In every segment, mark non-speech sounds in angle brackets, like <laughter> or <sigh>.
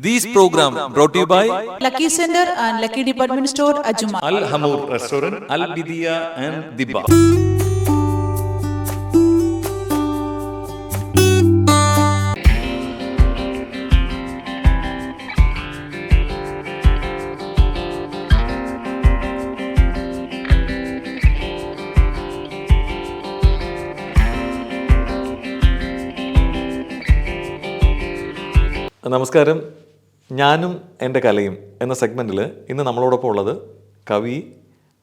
These program brought to you by Lucky Center and Lucky Department Store, Ajuma. Al Hamur Restaurant, Al Bidia and Dibba. നമസ്കാരം ഞാനും എന്റെ കലയും എന്ന സെഗ്മെന്റിൽ ഇന്ന് നമ്മളോടൊപ്പം ഉള്ളത് കവി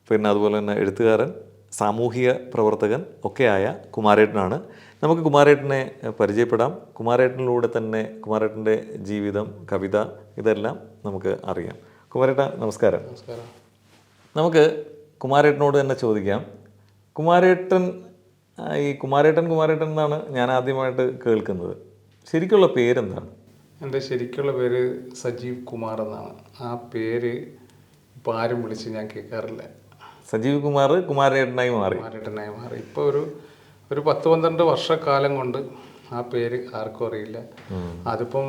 പിന്നെ അതുപോലെ തന്നെ എഴുത്തുകാരൻ സാമൂഹിക പ്രവർത്തകൻ ഒക്കെയായ കുമാരേട്ടനാണ്. നമുക്ക് കുമാരേട്ടനെ പരിചയപ്പെടാം. കുമാരേട്ടനിലൂടെ തന്നെ കുമാരേട്ടന്റെ ജീവിതം കവിത ഇതെല്ലാം നമുക്ക് അറിയാം. കുമാരേട്ട നമസ്കാരം. നമസ്കാരം. നമുക്ക് കുമാരേട്ടനോട് തന്നെ ചോദിക്കാം. കുമാരേട്ടൻ ഈ കുമാരേട്ടൻ കുമാരേട്ടൻ എന്നാണ് ഞാൻ ആദ്യമായിട്ട് കേൾക്കുന്നത്. ശരിക്കുള്ള പേരെന്താണ്? എന്റെ ശരിക്കുള്ള പേര് സജീവ് കുമാർ എന്നാണ്. ആ പേര് ഇപ്പോൾ ആരും വിളിച്ച് ഞാൻ കേൾക്കാറില്ല. സജീവ് കുമാർ കുമാരേട്ടനായി മാറി. കുമാരേട്ടനായി മാറി. ഇപ്പോൾ ഒരു ഒരു പത്ത് പന്ത്രണ്ട് വർഷക്കാലം കൊണ്ട് ആ പേര് ആർക്കും അറിയില്ല. അതിപ്പം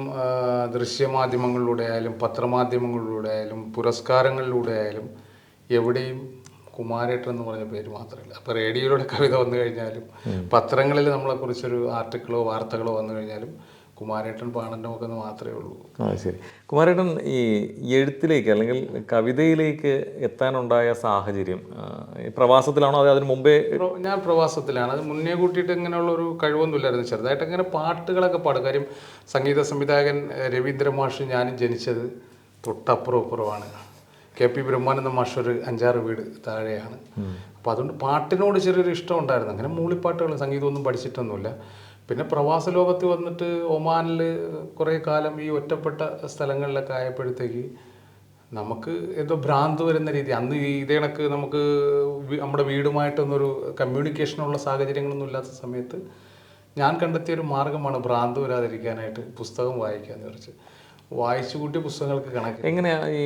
ദൃശ്യമാധ്യമങ്ങളിലൂടെ ആയാലും പത്രമാധ്യമങ്ങളിലൂടെ ആയാലും പുരസ്കാരങ്ങളിലൂടെ ആയാലും എവിടെയും കുമാരേട്ടൻ എന്ന് പറഞ്ഞ പേര് മാത്രമല്ല. അപ്പോൾ റേഡിയോയിലൂടെ കവിത വന്നു കഴിഞ്ഞാലും പത്രങ്ങളിൽ നമ്മളെക്കുറിച്ചൊരു ആർട്ടിക്കിളോ വാർത്തകളോ വന്നു കഴിഞ്ഞാലും കുമാരേട്ടൻ പാണന്റെ മുഖം മാത്രമേ ഉള്ളൂ. ആ ശരി. കുമാരേട്ടൻ ഈ എഴുത്തിലേക്ക് അല്ലെങ്കിൽ കവിതയിലേക്ക് എത്താനുണ്ടായ സാഹചര്യം പ്രവാസത്തിലാണോ അതെ അതിന് മുമ്പേ ഞാൻ പ്രവാസത്തിലാണ്. അത് മുന്നേ കൂട്ടിയിട്ട് ഇങ്ങനെയുള്ള ഒരു കഴിവൊന്നുമില്ലായിരുന്നു. ചെറുതായിട്ട് ഇങ്ങനെ പാട്ടുകളൊക്കെ പാടും. കാര്യം സംഗീത സംവിധായകൻ രവീന്ദ്ര മാഷ് ഞാനും ജനിച്ചത് തൊട്ടപ്പുറം അപ്പുറമാണ് കെ പി ബ്രഹ്മാനന്ദ മാഷ് ഒരു അഞ്ചാറ് വീട് താഴെയാണ്. അപ്പോൾ അതുകൊണ്ട് പാട്ടിനോട് ചെറിയൊരു ഇഷ്ടം ഉണ്ടായിരുന്നു അങ്ങനെ മൂളിപ്പാട്ടുകൾ സംഗീതമൊന്നും പഠിച്ചിട്ടൊന്നുമില്ല. പിന്നെ പ്രവാസ ലോകത്ത് വന്നിട്ട് ഒമാനിൽ കുറേ കാലം ഈ ഒറ്റപ്പെട്ട സ്ഥലങ്ങളിലൊക്കെ ആയപ്പോഴത്തേക്ക് നമുക്ക് എന്തോ ഭ്രാന്ത് വരുന്ന രീതി. അന്ന് ഇതേ കണക്ക് നമുക്ക് നമ്മുടെ വീടുമായിട്ടൊന്നൊരു കമ്മ്യൂണിക്കേഷനുള്ള സാഹചര്യങ്ങളൊന്നും ഇല്ലാത്ത സമയത്ത് ഞാൻ കണ്ടെത്തിയ ഒരു മാർഗമാണ് ഭ്രാന്ത് വരാതിരിക്കാനായിട്ട് പുസ്തകം വായിക്കാന്ന് വിചാരിച്ച്. വായിച്ചു കൂട്ടിയ പുസ്തകങ്ങൾക്ക് കണക്ക്. എങ്ങനെയാണ് ഈ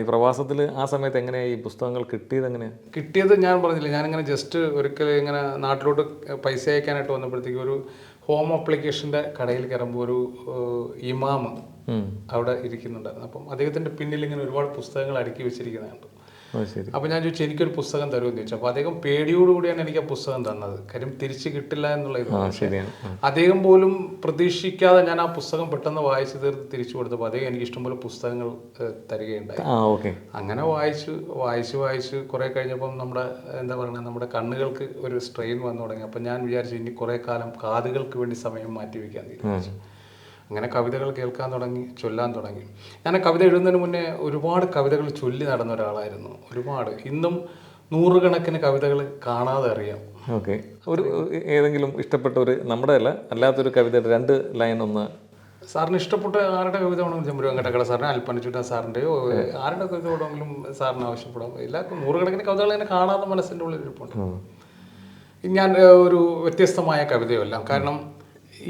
ഈ പ്രവാസത്തിൽ ആ സമയത്ത് എങ്ങനെയാണ് ഈ പുസ്തകങ്ങൾ കിട്ടിയത് എങ്ങനെയാണ് കിട്ടിയത് ഞാൻ പറഞ്ഞില്ല ഞാനിങ്ങനെ ജസ്റ്റ് ഒരിക്കൽ ഇങ്ങനെ നാട്ടിലോട്ട് പൈസ അയക്കാനായിട്ട് വന്നപ്പോഴത്തേക്ക് ഒരു ഹോം അപ്ലിക്കേഷന്റെ കടയിൽ കയറുമ്പോൾ ഒരു ഇമാമ് അവിടെ ഇരിക്കുന്നുണ്ടായിരുന്നു അപ്പം അദ്ദേഹത്തിന്റെ പിന്നിൽ ഇങ്ങനെ ഒരുപാട് പുസ്തകങ്ങൾ അടുക്കി ശരി അപ്പോൾ ഞാൻ ചോദിച്ചു എനിക്കൊരു പുസ്തകം തരുമെന്ന് ചോദിച്ചു. അപ്പോൾ അദ്ദേഹം പേടിയോടുകൂടിയാണ് എനിക്ക് ആ പുസ്തകം തന്നത്. കാര്യം തിരിച്ചു കിട്ടില്ല എന്നുള്ള ഇത് അദ്ദേഹം പോലും പ്രതീക്ഷിക്കാതെ ഞാൻ ആ പുസ്തകം പെട്ടെന്ന് വായിച്ചു തീർത്ത് തിരിച്ചു കൊടുത്തപ്പോൾ അദ്ദേഹം എനിക്ക് ഇഷ്ടംപോലെ പുസ്തകങ്ങൾ തരികയുണ്ടായി. അങ്ങനെ വായിച്ചു വായിച്ചു വായിച്ചു കുറേ കഴിഞ്ഞപ്പം നമ്മുടെ എന്താ പറയുക നമ്മുടെ കണ്ണുകൾക്ക് ഒരു സ്ട്രെയിൻ വന്നു തുടങ്ങി. അപ്പം ഞാൻ വിചാരിച്ചു ഇനി കുറേ കാലം കാതുകൾക്ക് വേണ്ടി സമയം മാറ്റി വയ്ക്കാൻ തീരുമാനിച്ചു അങ്ങനെ കവിതകൾ കേൾക്കാൻ തുടങ്ങി ചൊല്ലാൻ തുടങ്ങി. ഞാൻ കവിത എഴുതുന്നതിന് മുന്നേ ഒരുപാട് കവിതകൾ ചൊല്ലി നടന്ന ഒരാളായിരുന്നു. ഒരുപാട്. ഇന്നും നൂറുകണക്കിന് കവിതകൾ കാണാതെ അറിയാം. ഓക്കെ. ഒരു ഏതെങ്കിലും ഇഷ്ടപ്പെട്ട ഒരു നമ്മുടെ അല്ല അല്ലാത്തൊരു കവിതയുടെ രണ്ട് ലൈൻ ഒന്ന് സാറിന് ഇഷ്ടപ്പെട്ട ആരുടെ കവിത വേണമെങ്കിലും ചെമ്പൂർ വെങ്കട്ടക്കട സാറിന് അൽപ്പനച്ചുട്ട സാറിന്റെയോ ആരുടെ കവിത വേണമെങ്കിലും സാറിന് ആവശ്യപ്പെടാം. എല്ലാ നൂറുകണക്കിന് കവിതകൾ തന്നെ കാണാതെ മനസ്സിന്റെ ഉള്ളിൽ ഇരിപ്പുണ്ട്. ഞാൻ ഒരു വ്യത്യസ്തമായ കവിതയല്ല. കാരണം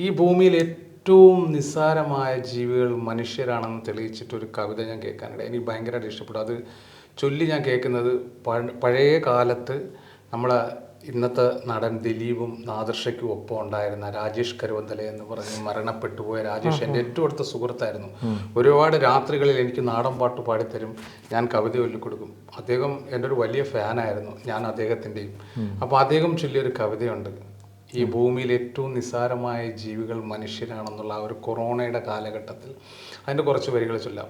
ഈ ഭൂമിയിൽ ഏറ്റവും നിസ്സാരമായ ജീവികൾ മനുഷ്യരാണെന്ന് തെളിയിച്ചിട്ടൊരു കവിത ഞാൻ കേൾക്കാനിട എനിക്ക് ഭയങ്കരമായിട്ട് ഇഷ്ടപ്പെട്ടു. അത് ചൊല്ലി ഞാൻ കേൾക്കുന്നത് പഴയ കാലത്ത് നമ്മളെ ഇന്നത്തെ നടൻ ദിലീപും നാദർഷയ്ക്കും ഒപ്പം ഉണ്ടായിരുന്ന രാജേഷ് കരുവന്തല എന്ന് പറഞ്ഞ് മരണപ്പെട്ടു പോയ രാജേഷ് എന്റെ ഏറ്റവും അടുത്ത സുഹൃത്തായിരുന്നു. ഒരുപാട് രാത്രികളിൽ എനിക്ക് നാടൻ പാട്ട് പാടിത്തരും. ഞാൻ കവിത ചൊല്ലിക്കൊടുക്കും അദ്ദേഹം എന്റെ ഒരു വലിയ ഫാനായിരുന്നു. ഞാൻ അദ്ദേഹത്തിന്റെയും. അപ്പോൾ അദ്ദേഹം ചൊല്ലിയൊരു കവിതയുണ്ട്. ഈ ഭൂമിയിൽ ഏറ്റവും നിസ്സാരമായ ജീവികൾ മനുഷ്യരാണെന്നുള്ള ആ ഒരു കൊറോണയുടെ കാലഘട്ടത്തിൽ അതിന്റെ കുറച്ച് വരികൾ ചൊല്ലാം.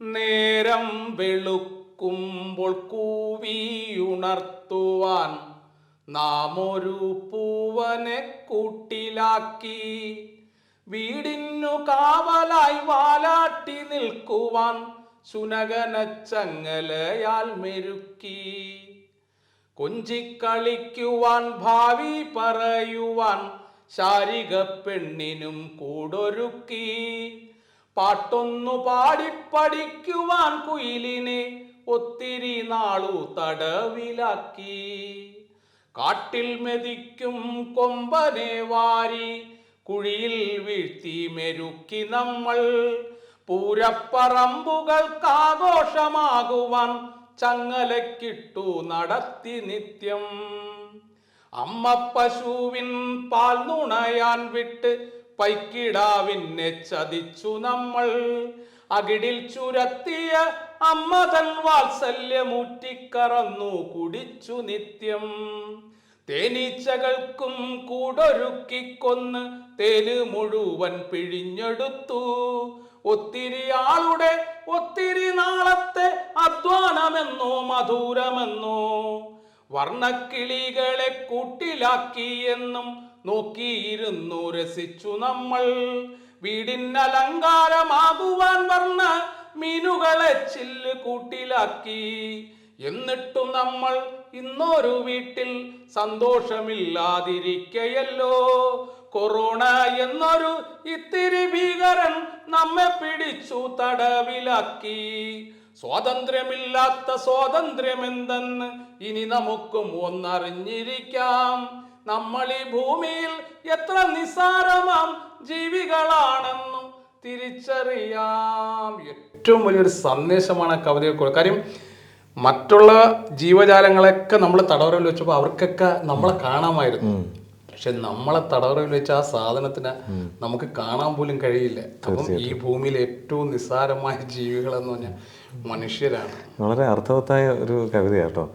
നേരം വെളുക്കുമ്പോൾ കൂവിയുണർത്തുവാൻ നാം ഒരു പൂവനെ കൂട്ടിലാക്കി. വീടിനു കാവലായി വാലാട്ടി നിൽക്കുവാൻ ശുനകനച്ചങ്ങലയാൽ മെരുക്കി. കൊഞ്ചിക്കളിക്കുവാൻ ഭാവി പറയുവാൻ ശാരിക പെണ്ണിനും കൂടൊരുക്കി. പാട്ടൊന്നു പാടിപ്പടിക്കുവാൻ കുയിലിനെ ഒത്തിരി നാളു തടവിലാക്കി. കാട്ടിൽ മെതിക്കും കൊമ്പനെ വാരി കുഴിയിൽ വീഴ്ത്തി മെരുക്കി നമ്മൾ. പൂരപ്പറമ്പുകൾക്കാഘോഷമാകുവാൻ ചങ്ങലക്കിട്ടു നടത്തി നിത്യം. അമ്മ പശുവിൻ പാൽ നുണയാൻ വിട്ട് പൈക്കിടാവിനെ ചതിച്ചു നമ്മൾ. അകിടിൽ ചുരത്തിയ അമ്മ തൻ വാത്സല്യമൂറ്റിക്കറന്നു കുടിച്ചു നിത്യം. തേനീച്ചകൾക്കും കൂടൊരുക്കിക്കൊന്ന് തേന് മുഴുവൻ പിഴിഞ്ഞെടുത്തു. ഒത്തിരി ആളുടെ ഒത്തിരി നാളത്തെ അധ്വാനമെന്നോ മധുരമെന്നോ വർണക്കിളികളെ കൂട്ടിലാക്കി എന്നും നോക്കിയിരുന്നു രസിച്ചു നമ്മൾ. വീടിനലങ്കാരമാകുവാൻ വർണ മീനുകളെ ചില്ല് കൂട്ടിലാക്കി. എന്നിട്ടും നമ്മൾ ഇന്നൊരു വീട്ടിൽ സന്തോഷമില്ലാതിരിക്കയല്ലോ. കൊറോണ എന്നൊരു ഇത്തിരി ഭീകരൻ നമ്മെ പിടിച്ചു തടവിലാക്കി. സ്വാതന്ത്ര്യമില്ലാത്ത സ്വാതന്ത്ര്യമെന്തെന്ന് ഇനി നമുക്കും ഒന്നറിഞ്ഞിരിക്കാം. നമ്മൾ ഈ ഭൂമിയിൽ എത്ര നിസാരമാം ജീവികളാണെന്നും തിരിച്ചറിയാം. ഏറ്റവും വലിയൊരു സന്ദേശമാണ് ആ കവിതയിൽ കൊടുക്കുക. കാര്യം മറ്റുള്ള ജീവജാലങ്ങളെയൊക്കെ നമ്മൾ തടവറയിൽ വെച്ചപ്പോൾ അവർക്കൊക്കെ നമ്മളെ കാണാമായിരുന്നു. പക്ഷെ നമ്മളെ തടവറയിൽ വെച്ച ആ സാധനത്തിന് നമുക്ക് കാണാൻ പോലും കഴിയില്ല. അപ്പം ഈ ഭൂമിയിൽ ഏറ്റവും നിസ്സാരമായ ജീവികളെന്ന് പറഞ്ഞാൽ മനുഷ്യരാണ്. വളരെ അർത്ഥവത്തായ ഒരു കവിതയാട്ടോ.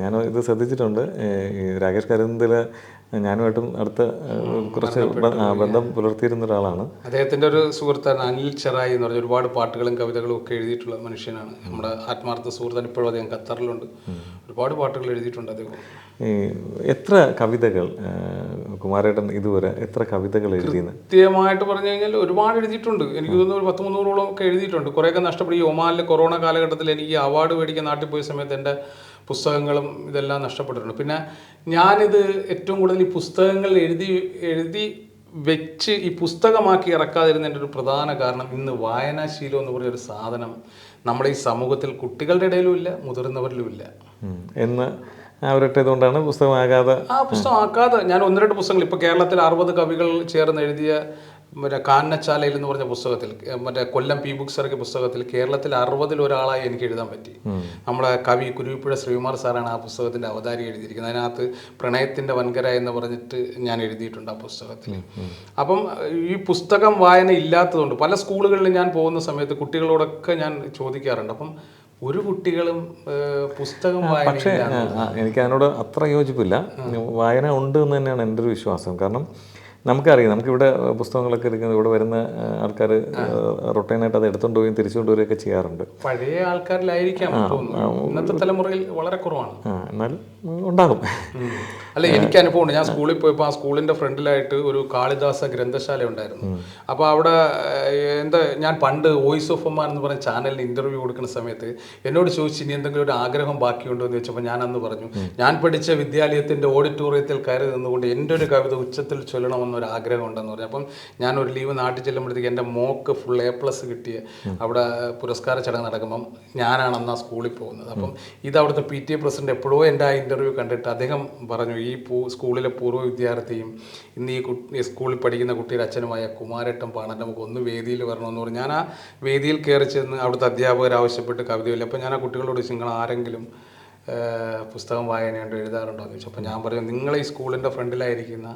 ഞാൻ ഇത് ശ്രദ്ധിച്ചിട്ടുണ്ട്. ഈ രാകേഷ് കരുന്തിൽ ഞാനുമായിട്ടും അടുത്ത കുറച്ച് ബന്ധം പുലർത്തിയിരുന്ന ഒരാളാണ്. അദ്ദേഹത്തിന്റെ ഒരു സുഹൃത്താണ് അനിൽ ചെറായി എന്ന് പറഞ്ഞ ഒരുപാട് പാട്ടുകളും കവിതകളും ഒക്കെ എഴുതിയിട്ടുള്ള മനുഷ്യനാണ്. നമ്മുടെ ആത്മാർത്ഥ സുഹൃത്താണ് ഇപ്പോഴും അദ്ദേഹം ഖത്തറിലുണ്ട്. ഒരുപാട് പാട്ടുകൾ എഴുതിയിട്ടുണ്ട് അദ്ദേഹം. ഈ എത്ര കവിതകൾ കുമാരേട്ടൻ ഇതുവരെ എത്ര കവിതകൾ എഴുതിയെന്ന്? കൃത്യമായിട്ട് പറഞ്ഞു കഴിഞ്ഞാൽ ഒരുപാട് എഴുതിയിട്ടുണ്ട്. എനിക്ക് തോന്നുന്നു ഒരു പത്ത് മുന്നൂറോളം ഒക്കെ എഴുതിയിട്ടുണ്ട്. കുറേയൊക്കെ നഷ്ടപ്പെടും. ഈ ഒമാനിലെ കൊറോണ കാലഘട്ടത്തിൽ എനിക്ക് അവാർഡ് മേടിക്കാൻ നാട്ടിൽ പോയ സമയത്ത് എന്റെ പുസ്തകങ്ങളും ഇതെല്ലാം നഷ്ടപ്പെട്ടിട്ടുണ്ട് പിന്നെ ഞാനിത് ഏറ്റവും കൂടുതൽ ഈ പുസ്തകങ്ങൾ എഴുതി എഴുതി വെച്ച് ഈ പുസ്തകമാക്കി ഇറക്കാതിരുന്നതിന്റെ ഒരു പ്രധാന കാരണം ഇന്ന് വായനാശീലം എന്ന് പറഞ്ഞൊരു സാധനം നമ്മുടെ ഈ സമൂഹത്തിൽ കുട്ടികളുടെ ഇടയിലും ഇല്ല മുതിർന്നവരിലും ഇല്ല. എന്ന് അവരിട്ടതുകൊണ്ടാണ് പുസ്തകമാകാതെ ആ പുസ്തകമാക്കാതെ ഞാൻ ഒന്ന് രണ്ട് പുസ്തകങ്ങൾ ഇപ്പോൾ കേരളത്തിൽ അറുപത് കവികൾ ചേർന്ന് എഴുതിയ മറ്റേ കാനച്ചാലയിൽ എന്ന് പറഞ്ഞ പുസ്തകത്തിൽ മറ്റേ കൊല്ലം പി ബുക്സ് ഇറക്കിയ പുസ്തകത്തിൽ കേരളത്തിൽ അറുപതിൽ ഒരാളായി എനിക്ക് എഴുതാൻ പറ്റി. നമ്മളെ കവി കുരുവിപ്പുഴ ശ്രീകുമാർ സാറാണ് ആ പുസ്തകത്തിന്റെ അവതാരി എഴുതിയിരിക്കുന്നത്. അതിനകത്ത് പ്രണയത്തിന്റെ വൻകര എന്ന് പറഞ്ഞിട്ട് ഞാൻ എഴുതിയിട്ടുണ്ട് ആ പുസ്തകത്തിൽ. അപ്പം ഈ പുസ്തകം വായന ഇല്ലാത്തതുകൊണ്ട് പല സ്കൂളുകളിൽ ഞാൻ പോകുന്ന സമയത്ത് കുട്ടികളോടൊക്കെ ഞാൻ ചോദിക്കാറുണ്ട്. അപ്പം ഒരു കുട്ടികളും പുസ്തകം പക്ഷേ എനിക്ക് അതിനോട് അത്ര യോജിപ്പില്ല. വായന ഉണ്ട് എന്ന് തന്നെയാണ് എന്റെ ഒരു വിശ്വാസം. കാരണം നമുക്കറിയാം. നമുക്കിവിടെ പുസ്തകങ്ങളൊക്കെ ഇരിക്കുന്നത് ഇവിടെ വരുന്ന ആൾക്കാർ റൊട്ടൈനായിട്ട് അത് എടുത്തുകൊണ്ട് പോവുകയും തിരിച്ചു കൊണ്ടുവരികയൊക്കെ ചെയ്യാറുണ്ട്. പഴയ ആൾക്കാരിലായിരിക്കാം ഇന്നത്തെ തലമുറയിൽ വളരെ കുറവാണ്. എന്നാൽ ഉണ്ടാകും. അല്ല എനിക്ക് അനുഭവമുണ്ട്. ഞാൻ സ്കൂളിൽ പോയപ്പോൾ ആ സ്കൂളിന്റെ ഫ്രണ്ടിലായിട്ട് ഒരു കാളിദാസ ഗ്രന്ഥശാല ഉണ്ടായിരുന്നു. അപ്പോൾ അവിടെ എന്താ ഞാൻ പണ്ട് വോയിസ് ഓഫ് അമ്മ എന്ന് പറഞ്ഞ ചാനലിന് ഇന്റർവ്യൂ കൊടുക്കുന്ന സമയത്ത് എന്നോട് ചോദിച്ചു ഇനി എന്തെങ്കിലും ഒരു ആഗ്രഹം ബാക്കിയുണ്ടോ? എന്ന് വെച്ചപ്പോൾ ഞാൻ അന്ന് പറഞ്ഞു ഞാൻ പഠിച്ച വിദ്യാലയത്തിന്റെ ഓഡിറ്റോറിയത്തിൽ കയറി നിന്നുകൊണ്ട് എന്റെ ഒരു കവിത ഉച്ചത്തിൽ ചൊല്ലണമെന്നൊരു ആഗ്രഹം ഉണ്ടെന്ന് പറഞ്ഞു. അപ്പം ഞാൻ ഒരു ലീവ് നാട്ടിൽ ചെല്ലുമ്പോഴത്തേക്ക് എന്റെ മോക്ക് ഫുൾ എ പ്ലസ് കിട്ടിയ അവിടെ പുരസ്കാര ചടങ്ങ് നടക്കുമ്പം ഞാനാണ് അന്ന് ആ സ്കൂളിൽ പോകുന്നത്. അപ്പം ഇത് അവിടുത്തെ പി ടി എ പ്രസിഡന്റ് എപ്പോഴോ എന്റെ ആ ഇന്റർവ്യൂ കണ്ടിട്ട് അദ്ദേഹം പറഞ്ഞു ഈ പൂ സ്കൂളിലെ പൂർവ വിദ്യാർത്ഥിയും ഇന്ന് ഈ കുട്ടി സ്കൂളിൽ പഠിക്കുന്ന കുട്ടിയുടെ അച്ഛനുമായ കുമാരട്ടം പാണന്റെ നമുക്ക് ഒന്ന് വേദിയിൽ വരണമെന്ന് പറഞ്ഞു. ഞാൻ ആ വേദിയിൽ കയറി ചെന്ന് അവിടുത്തെ അധ്യാപകർ ആവശ്യപ്പെട്ട് കവിതയില്ല അപ്പോൾ ഞാൻ ആ കുട്ടികളോട് നിങ്ങൾ ആരെങ്കിലും പുസ്തകം വായനയുണ്ട് എഴുതാറുണ്ടോ? എന്ന് ചോദിച്ചു. അപ്പോൾ ഞാൻ പറഞ്ഞു നിങ്ങൾ ഈ സ്കൂളിന്റെ ഫ്രണ്ടിലായിരിക്കുന്ന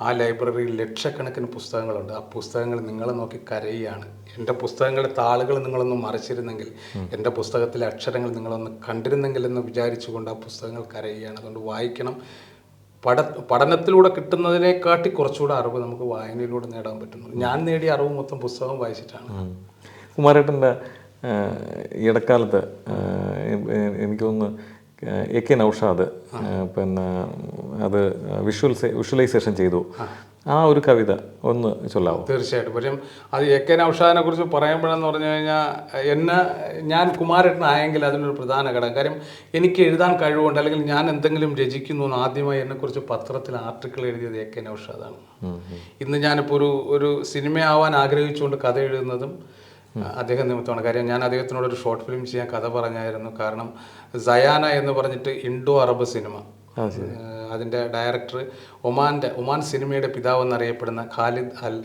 ആ ലൈബ്രറിയിൽ ലക്ഷക്കണക്കിന് പുസ്തകങ്ങളുണ്ട്. ആ പുസ്തകങ്ങൾ നിങ്ങളെ നോക്കി കരയുകയാണ്. എന്റെ പുസ്തകങ്ങളുടെ താളുകൾ നിങ്ങളൊന്ന് മറിച്ചിരുന്നെങ്കിൽ എന്റെ പുസ്തകത്തിലെ അക്ഷരങ്ങൾ നിങ്ങളൊന്ന് കണ്ടിരുന്നെങ്കിൽ എന്ന് വിചാരിച്ചുകൊണ്ട് ആ പുസ്തകങ്ങൾ കരയുകയാണ്. അതുകൊണ്ട് വായിക്കണം. പഠ പഠനത്തിലൂടെ കിട്ടുന്നതിനെക്കാട്ടി കുറച്ചുകൂടെ അറിവ് നമുക്ക് വായനയിലൂടെ നേടാൻ പറ്റുന്നു. ഞാൻ നേടിയ അറിവ് മൊത്തം പുസ്തകം വായിച്ചിട്ടാണ്. കുമാരേട്ടന്റെ ഇടക്കാലത്ത് എനിക്കൊന്ന് എനിക്ക് തോന്നുന്നു എ കെ നൗഷാദ് പിന്നെ അത് വിഷ്വൽ വിഷ്വലൈസേഷൻ ചെയ്തു. ആ. ഒരു കവിത ഒന്ന് ചൊല്ലാവോ? തീർച്ചയായിട്ടും. പക്ഷേ അത് എ കെ നൌഷാദിനെ കുറിച്ച് പറയുമ്പോഴെന്ന് പറഞ്ഞു കഴിഞ്ഞാൽ എന്നെ ഞാൻ കുമാരേട്ടനായെങ്കിൽ അതിനൊരു പ്രധാന ഘടകം. കാര്യം എനിക്ക് എഴുതാൻ കഴിവുണ്ട് അല്ലെങ്കിൽ ഞാൻ എന്തെങ്കിലും രചിക്കുന്നു എന്ന് ആദ്യമായി എന്നെക്കുറിച്ച് പത്രത്തിൽ ആർട്ടിക്കിൾ എഴുതിയത് എ കെ നൌഷാദാണ്. ഇന്ന് ഞാനിപ്പോൾ ഒരു ഒരു സിനിമയാവാൻ ആഗ്രഹിച്ചുകൊണ്ട് കഥ എഴുതുന്നതും അദ്ദേഹം നിമിത്തമാണ്. കാര്യം ഞാൻ അദ്ദേഹത്തിനോട് ഒരു ഷോർട്ട് ഫിലിം ചെയ്യാൻ കഥ പറഞ്ഞായിരുന്നു. കാരണം സയാന എന്ന് പറഞ്ഞിട്ട് ഇൻഡോ അറബ് സിനിമ. അതിന്റെ ഡയറക്ടർ ഒമാന്റെ ഒമാൻ സിനിമയുടെ പിതാവ് എന്നറിയപ്പെടുന്ന ഖാലിദ് അൽ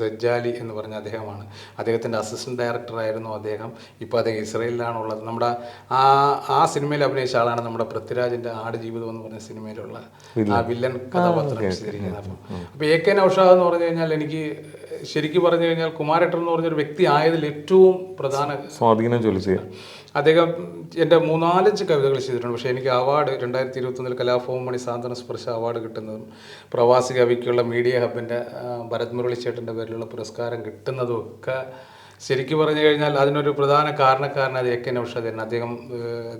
സജ്ജാലി എന്ന് പറഞ്ഞ അദ്ദേഹമാണ്. അദ്ദേഹത്തിന്റെ അസിസ്റ്റന്റ് ഡയറക്ടറായിരുന്നു അദ്ദേഹം. ഇപ്പോൾ അദ്ദേഹം ഇസ്രയേലിലാണുള്ളത്. നമ്മുടെ ആ ആ സിനിമയിൽ അഭിനയിച്ച ആളാണ് നമ്മുടെ പൃഥ്വിരാജിന്റെ ആട് ജീവിതം എന്ന് പറഞ്ഞ സിനിമയിലുള്ള ആ വില്ലൻ. കഥാപാത്രം വിശദീകരിക്കുന്നത് അപ്പം അപ്പോൾ എ കെ നൌഷാദ് എന്ന് പറഞ്ഞു കഴിഞ്ഞാൽ എനിക്ക് ശരിക്കും പറഞ്ഞു കഴിഞ്ഞാൽ കുമാരേട്ടൻ എന്ന് പറഞ്ഞൊരു വ്യക്തി ആയതിൽ ഏറ്റവും പ്രധാന സ്വാധീനം ചൊലിച്ച് അദ്ദേഹം എന്റെ മൂന്നാലഞ്ച് കവിതകൾ ചെയ്തിട്ടുണ്ട്. പക്ഷേ എനിക്ക് അവാർഡ് രണ്ടായിരത്തി ഇരുപത്തൊന്നിൽ കലാഭവൻ മണി സാന്ത്വന സ്പർശ അവാർഡ് കിട്ടുന്നതും പ്രവാസി കവിക്കുള്ള മീഡിയ ഹബിന്റെ ഭരത് മുരളിച്ചേട്ടന്റെ പേരിലുള്ള പുരസ്കാരം കിട്ടുന്നതും ഒക്കെ ശരിക്കും പറഞ്ഞു കഴിഞ്ഞാൽ അതിനൊരു പ്രധാന കാരണക്കാരൻ അത് എ കെ നൌഷാദ് തന്നെ. അദ്ദേഹം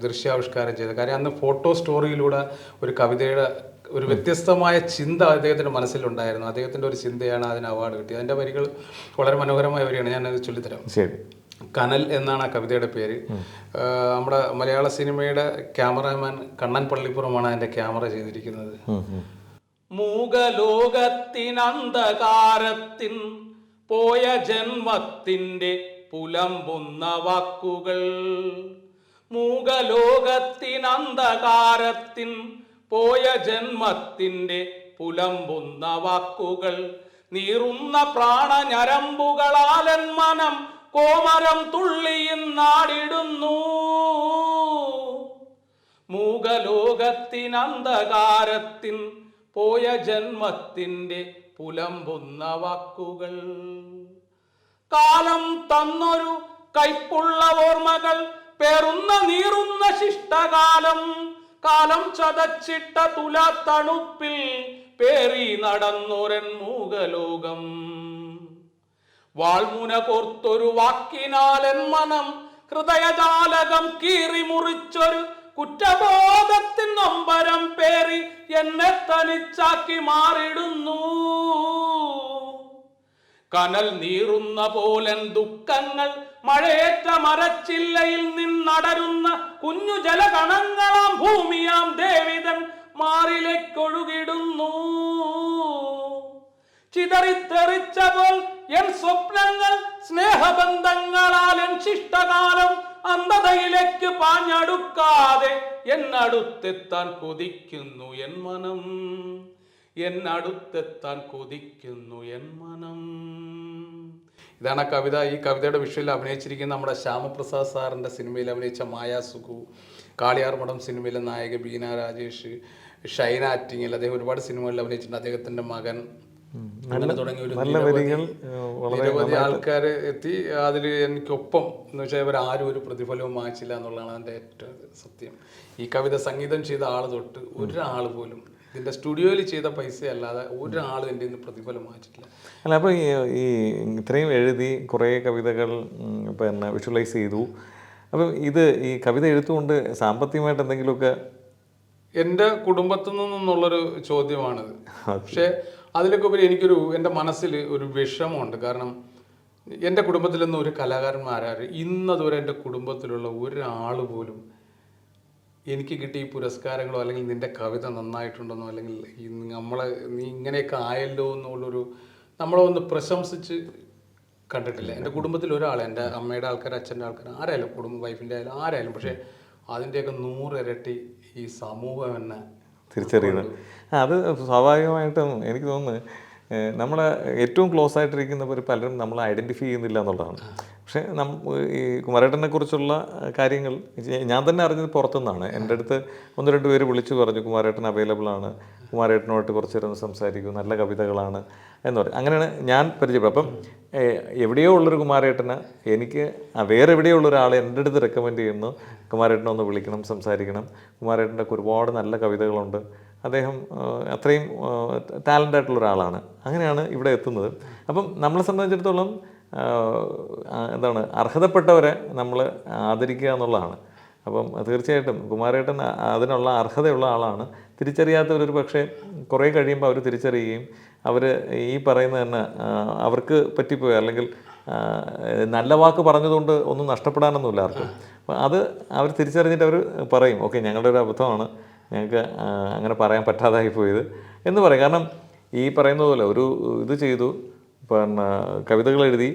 ദൃശ്യാവിഷ്കാരം ചെയ്തത് കാര്യം. അന്ന് ഫോട്ടോ സ്റ്റോറിയിലൂടെ ഒരു കവിതയുടെ ഒരു വ്യത്യസ്തമായ ചിന്ത അദ്ദേഹത്തിന്റെ മനസ്സിലുണ്ടായിരുന്നു. അദ്ദേഹത്തിന്റെ ഒരു ചിന്തയാണ് അതിന് അവാർഡ് കിട്ടിയത്. അതിന്റെ വരികൾ വളരെ മനോഹരമായ വരികയാണ് ഞാനത് ചൊല്ലിത്തരാം. ശരി. കനൽ എന്നാണ് ആ കവിതയുടെ പേര്. നമ്മുടെ മലയാള സിനിമയുടെ ക്യാമറാമാൻ കണ്ണൻ പള്ളിപ്പുറമാണ് അതിന്റെ ക്യാമറ ചെയ്തിരിക്കുന്നത്. മൂകലോകത്തിനന്ധകാരത്തിൻ പോയ ജന്മത്തിന്റെ പുലമ്പുന്ന വാക്കുകൾ. മൂകലോകത്തിനന്ധകാരത്തിൻ പോയ ജന്മത്തിന്റെ പുലമ്പുന്ന വാക്കുകൾ. നീറുന്ന പ്രാണഞരമ്പുകളാലൻ മനം കോമരം തുള്ളിയും നാടിടുന്നു. മൂകലോകത്തിനന്ധകാരത്തിൻ പോയ ജന്മത്തിന്റെ പുലമ്പുന്ന വാക്കുകൾ. കാലം തന്നൊരു കൈപ്പുള്ള ഓർമ്മകൾ പേറുന്ന നീറുന്ന ശിഷ്ടകാലം കാലം ചതച്ചിട്ട തുലാത്തണുപ്പിൽ പേറി നടന്നൊരൻ മൂകലോകം. വാൾമുന കോർത്തൊരു വാക്കിനാലൻ മനം ഹൃദയജാലകം കീറി മുറിച്ചൊരു കുറ്റബോധത്തിൻ നൊമ്പരം പേറി എന്നെ തനിച്ചാക്കി മാറിടുന്നു. കനൽ നീറുന്ന പോലൻ ദുഃഖങ്ങൾ മഴയേറ്റ മരച്ചില്ലയിൽ നിന്നടരുന്ന കുഞ്ഞു ജലകണങ്ങളാം ഭൂമിയാം ദേവിതൻ മാറിലേക്കൊഴുകിടുന്നു. ചിതറിത്തെറിച്ച പോൽ എൻ സ്വപ്നങ്ങൾ സ്നേഹബന്ധങ്ങളാൽ എൻ ശിഷ്ടകാലം അന്ധതയിലേക്ക് പാഞ്ഞടുക്കാതെ എന്നടുത്തെത്താൻ കൊതിക്കുന്നു എൻ മനം. എന്നടുത്തെത്താൻ കൊതിക്കുന്നു എൻ മനം. ഇതാണ് കവിത. ഈ കവിതയുടെ വിഷയിൽ അഭിനയിച്ചിരിക്കുന്ന നമ്മുടെ ശ്യാമപ്രസാദ് സാറിന്റെ സിനിമയിൽ അഭിനയിച്ച മായാ സുഖു കാളിയാർ മഠം സിനിമയിലെ നായക ബീന രാജേഷ് ഷൈന ആറ്റിങ്ങിൽ അദ്ദേഹം ഒരുപാട് സിനിമകളിൽ അഭിനയിച്ചിട്ടുണ്ട്. അദ്ദേഹത്തിന്റെ മകൻ അങ്ങനെ തുടങ്ങി ഒരു നിരവധി- വരികൾ വളരെ നിരവധി ആൾക്കാർ എത്തി. അതിൽ എനിക്കൊപ്പം എന്ന് വെച്ചാൽ ഇവരാരും ഒരു പ്രതിഫലവും വാങ്ങിച്ചില്ല എന്നുള്ളതാണ് അതിന്റെ ഏറ്റവും സത്യം. ഈ കവിത സംഗീതം ചെയ്ത ആൾ തൊട്ട് ഒരാൾ പോലും ഇതിന്റെ സ്റ്റുഡിയോയിൽ ചെയ്ത പൈസ അല്ലാതെ ഒരാളും എന്റെ നിന്ന് പ്രതിഫലം വാങ്ങിച്ചിട്ടില്ല. അല്ല അപ്പോൾ ഈ ഇത്രയും എഴുതി കുറേ കവിതകൾ പിന്നെ വിഷ്വലൈസ് ചെയ്തു. അപ്പം ഇത് ഈ കവിത എഴുത്തുകൊണ്ട് സാമ്പത്തികമായിട്ട് എന്തെങ്കിലുമൊക്കെ എന്റെ കുടുംബത്തിൽ നിന്നുള്ളൊരു ചോദ്യമാണിത്. പക്ഷേ അതിലൊക്കെ ഉപരി എനിക്കൊരു എന്റെ മനസ്സിൽ ഒരു വിഷമമുണ്ട്. കാരണം എന്റെ കുടുംബത്തിലൊന്നും ഒരു കലാകാരന്മാരും ഇന്നതുവരെ എന്റെ കുടുംബത്തിലുള്ള ഒരാൾ പോലും എനിക്ക് കിട്ടിയ ഈ പുരസ്കാരങ്ങളോ അല്ലെങ്കിൽ നിന്റെ കവിത നന്നായിട്ടുണ്ടെന്നോ അല്ലെങ്കിൽ നമ്മളെ നീ ഇങ്ങനെയൊക്കെ ആയല്ലോ എന്നുള്ളൊരു നമ്മളെ ഒന്ന് പ്രശംസിച്ച് കണ്ടിട്ടില്ല. എന്റെ കുടുംബത്തിൽ ഒരാൾ എന്റെ അമ്മയുടെ ആൾക്കാർ അച്ഛന്റെ ആൾക്കാർ ആരായാലും കുടുംബ വൈഫിന്റെ ആയാലും ആരായാലും പക്ഷേ അതിന്റെയൊക്കെ നൂറിരട്ടി ഈ സമൂഹം എന്നെ തിരിച്ചറിയുന്നത്. അത് സ്വാഭാവികമായിട്ടും എനിക്ക് തോന്നുന്നു നമ്മളെ ഏറ്റവും ക്ലോസ് ആയിട്ടിരിക്കുന്നവർ പലരും നമ്മൾ ഐഡന്റിഫൈ ചെയ്യുന്നില്ല എന്നുള്ളതാണ്. പക്ഷേ നം ഈ കുമാരേട്ടനെ കുറിച്ചുള്ള കാര്യങ്ങൾ ഞാൻ തന്നെ അറിഞ്ഞത് പുറത്തുനിന്നാണ്. എന്റെ അടുത്ത് ഒന്ന് രണ്ട് പേര് വിളിച്ചു പറഞ്ഞു കുമാരേട്ടൻ അവൈലബിൾ ആണ്. കുമാരേട്ടനുമായിട്ട് കുറച്ച് നേരം സംസാരിക്കും. നല്ല കവിതകളാണ്. എന്ന് പറയും അങ്ങനെയാണ് ഞാൻ പരിചയപ്പെടും അപ്പം എവിടെയോ ഉള്ളൊരു കുമാരേട്ടന് എനിക്ക് വേറെ എവിടെയോ ഉള്ള ഒരാളെ എന്റെ അടുത്ത് റെക്കമെൻഡ് ചെയ്യുന്നു. കുമാരേട്ടനെ ഒന്ന് വിളിക്കണം സംസാരിക്കണം. കുമാരേട്ടന്റെ ഒരുപാട് നല്ല കവിതകളുണ്ട്. അദ്ദേഹം അത്രയും ടാലന്റ് ആയിട്ടുള്ള ഒരാളാണ്. അങ്ങനെയാണ് ഇവിടെ എത്തുന്നത്. അപ്പം നമ്മളെ സംബന്ധിച്ചിടത്തോളം എന്താണ് അർഹതപ്പെട്ടവരെ നമ്മൾ ആദരിക്കുക എന്നുള്ളതാണ്. അപ്പം തീർച്ചയായിട്ടും കുമാരേട്ടൻ അതിനുള്ള അർഹതയുള്ള ആളാണ്. തിരിച്ചറിയാത്തവരൊരു പക്ഷേ കുറേ കഴിയുമ്പോൾ അവർ തിരിച്ചറിയുകയും അവർ ഈ പറയുന്ന തന്നെ അവർക്ക് പറ്റിപ്പോയി. അല്ലെങ്കിൽ നല്ല വാക്ക് പറഞ്ഞതുകൊണ്ട് ഒന്നും നഷ്ടപ്പെടാനൊന്നുമില്ല ആർക്കും. അത് അവർ തിരിച്ചറിഞ്ഞിട്ട് അവർ പറയും ഓക്കെ ഞങ്ങളുടെ ഒരു അബദ്ധമാണ്. ഞങ്ങൾക്ക് അങ്ങനെ പറയാൻ പറ്റാതായി പോയത്. എന്ന് പറയും. കാരണം ഈ പറയുന്നത് പോലെ ഒരു ഇത് ചെയ്തു പിന്നെ കവിതകൾ എഴുതി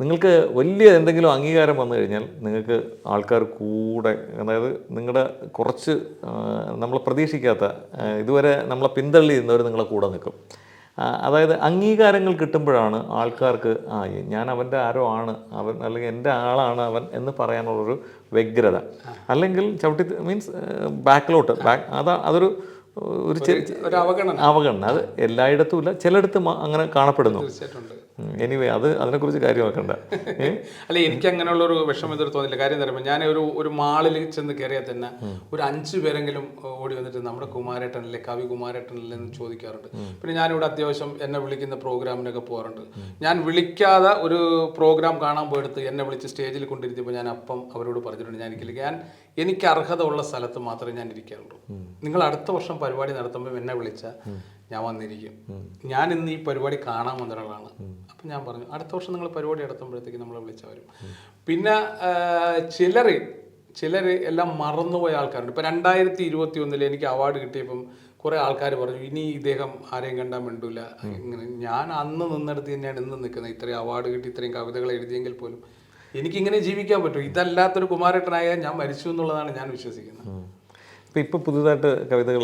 നിങ്ങൾക്ക് വലിയ എന്തെങ്കിലും അംഗീകാരം വന്നു കഴിഞ്ഞാൽ നിങ്ങൾക്ക് ആൾക്കാർ കൂടെ അതായത് നിങ്ങളുടെ കുറച്ച് നമ്മൾ പ്രതീക്ഷിക്കാത്ത ഇതുവരെ നമ്മളെ പിന്തള്ളി നിന്നവർ നിങ്ങളെ കൂടെ നിൽക്കും. അതായത് അംഗീകാരങ്ങൾ കിട്ടുമ്പോഴാണ് ആൾക്കാർക്ക് ആ ഞാൻ അവന്റെ ആരോ ആണ് അവൻ അല്ലെങ്കിൽ എന്റെ ആളാണ് അവൻ എന്ന് പറയാനുള്ളൊരു വ്യഗ്രത. അല്ലെങ്കിൽ ചവിട്ടി മീൻസ് ബാക്കിലോട്ട് ബാക്ക് അതാ അതൊരു ഒരു അവഗണന. അവഗണന. അത് എല്ലായിടത്തും ഇല്ല. ചിലയിടത്ത് അങ്ങനെ കാണപ്പെടുന്നു. എനിവേ അത് അതിനെക്കുറിച്ച് കാര്യമാക്കണ്ട. <laughs> അല്ല എനിക്ക് അങ്ങനെയുള്ള ഒരു വിഷമം ഇതൊരു തോന്നില്ല കാര്യം തരുമ്പോൾ ഞാൻ ഒരു ഒരു മാളിൽ ചെന്ന് കയറിയാൽ തന്നെ ഒരു അഞ്ച് പേരെങ്കിലും ഓടി വന്നിട്ട് നമ്മുടെ കുമാരേട്ടനല്ലേ കവി കുമാരേട്ടനല്ലേ എന്ന് ചോദിക്കാറുണ്ട്. പിന്നെ ഞാനിവിടെ അത്യാവശ്യം എന്നെ വിളിക്കുന്ന പ്രോഗ്രാമിനൊക്കെ പോകാറുണ്ട്. ഞാൻ വിളിക്കാതെ ഒരു പ്രോഗ്രാം കാണാൻ പോയെടുത്ത് എന്നെ വിളിച്ച് സ്റ്റേജിൽ കൊണ്ടിരുത്തിയപ്പോൾ ഞാൻ അപ്പം അവരോട് പറഞ്ഞിട്ടുണ്ട്. ഞാൻ എനിക്കില്ല ഞാൻ എനിക്ക് അർഹത ഉള്ള സ്ഥലത്ത് മാത്രമേ ഞാൻ ഇരിക്കാറുള്ളൂ. നിങ്ങൾ അടുത്ത വർഷം പരിപാടി നടത്തുമ്പോൾ എന്നെ വിളിച്ചാൽ ഞാൻ വന്നിരിക്കും. ഞാൻ ഇന്ന് ഈ പരിപാടി കാണാൻ വന്ന ഒരാളാണ്. അപ്പം ഞാൻ പറഞ്ഞു അടുത്ത വർഷം നിങ്ങൾ പരിപാടി നടത്തുമ്പോഴത്തേക്ക് നമ്മളെ വിളിച്ചാൽ വരും. പിന്നെ ചിലർ ചിലർ എല്ലാം മറന്നുപോയ ആൾക്കാരുണ്ട്. ഇപ്പം രണ്ടായിരത്തി ഇരുപത്തി ഒന്നിൽ എനിക്ക് അവാർഡ് കിട്ടിയപ്പം കുറേ ആൾക്കാർ പറഞ്ഞു ഇനി ഇദ്ദേഹം ആരെയും കണ്ടാൽ മിണ്ടൂല. ഇങ്ങനെ ഞാൻ അന്ന് നിന്നെടുത്ത് തന്നെയാണ് ഇന്ന് നിൽക്കുന്നത്. ഇത്രയും അവാർഡ് കിട്ടി ഇത്രയും കവിതകൾ എഴുതിയെങ്കിൽ പോലും എനിക്കിങ്ങനെ ജീവിക്കാൻ പറ്റും ഇതല്ലാത്തൊരു കുമാരേട്ടനായ ഞാൻ മരിച്ചു എന്നുള്ളതാണ് ഞാൻ വിശ്വസിക്കുന്നത്. ഇപ്പം ഇപ്പം പുതുതായിട്ട് കവിതകൾ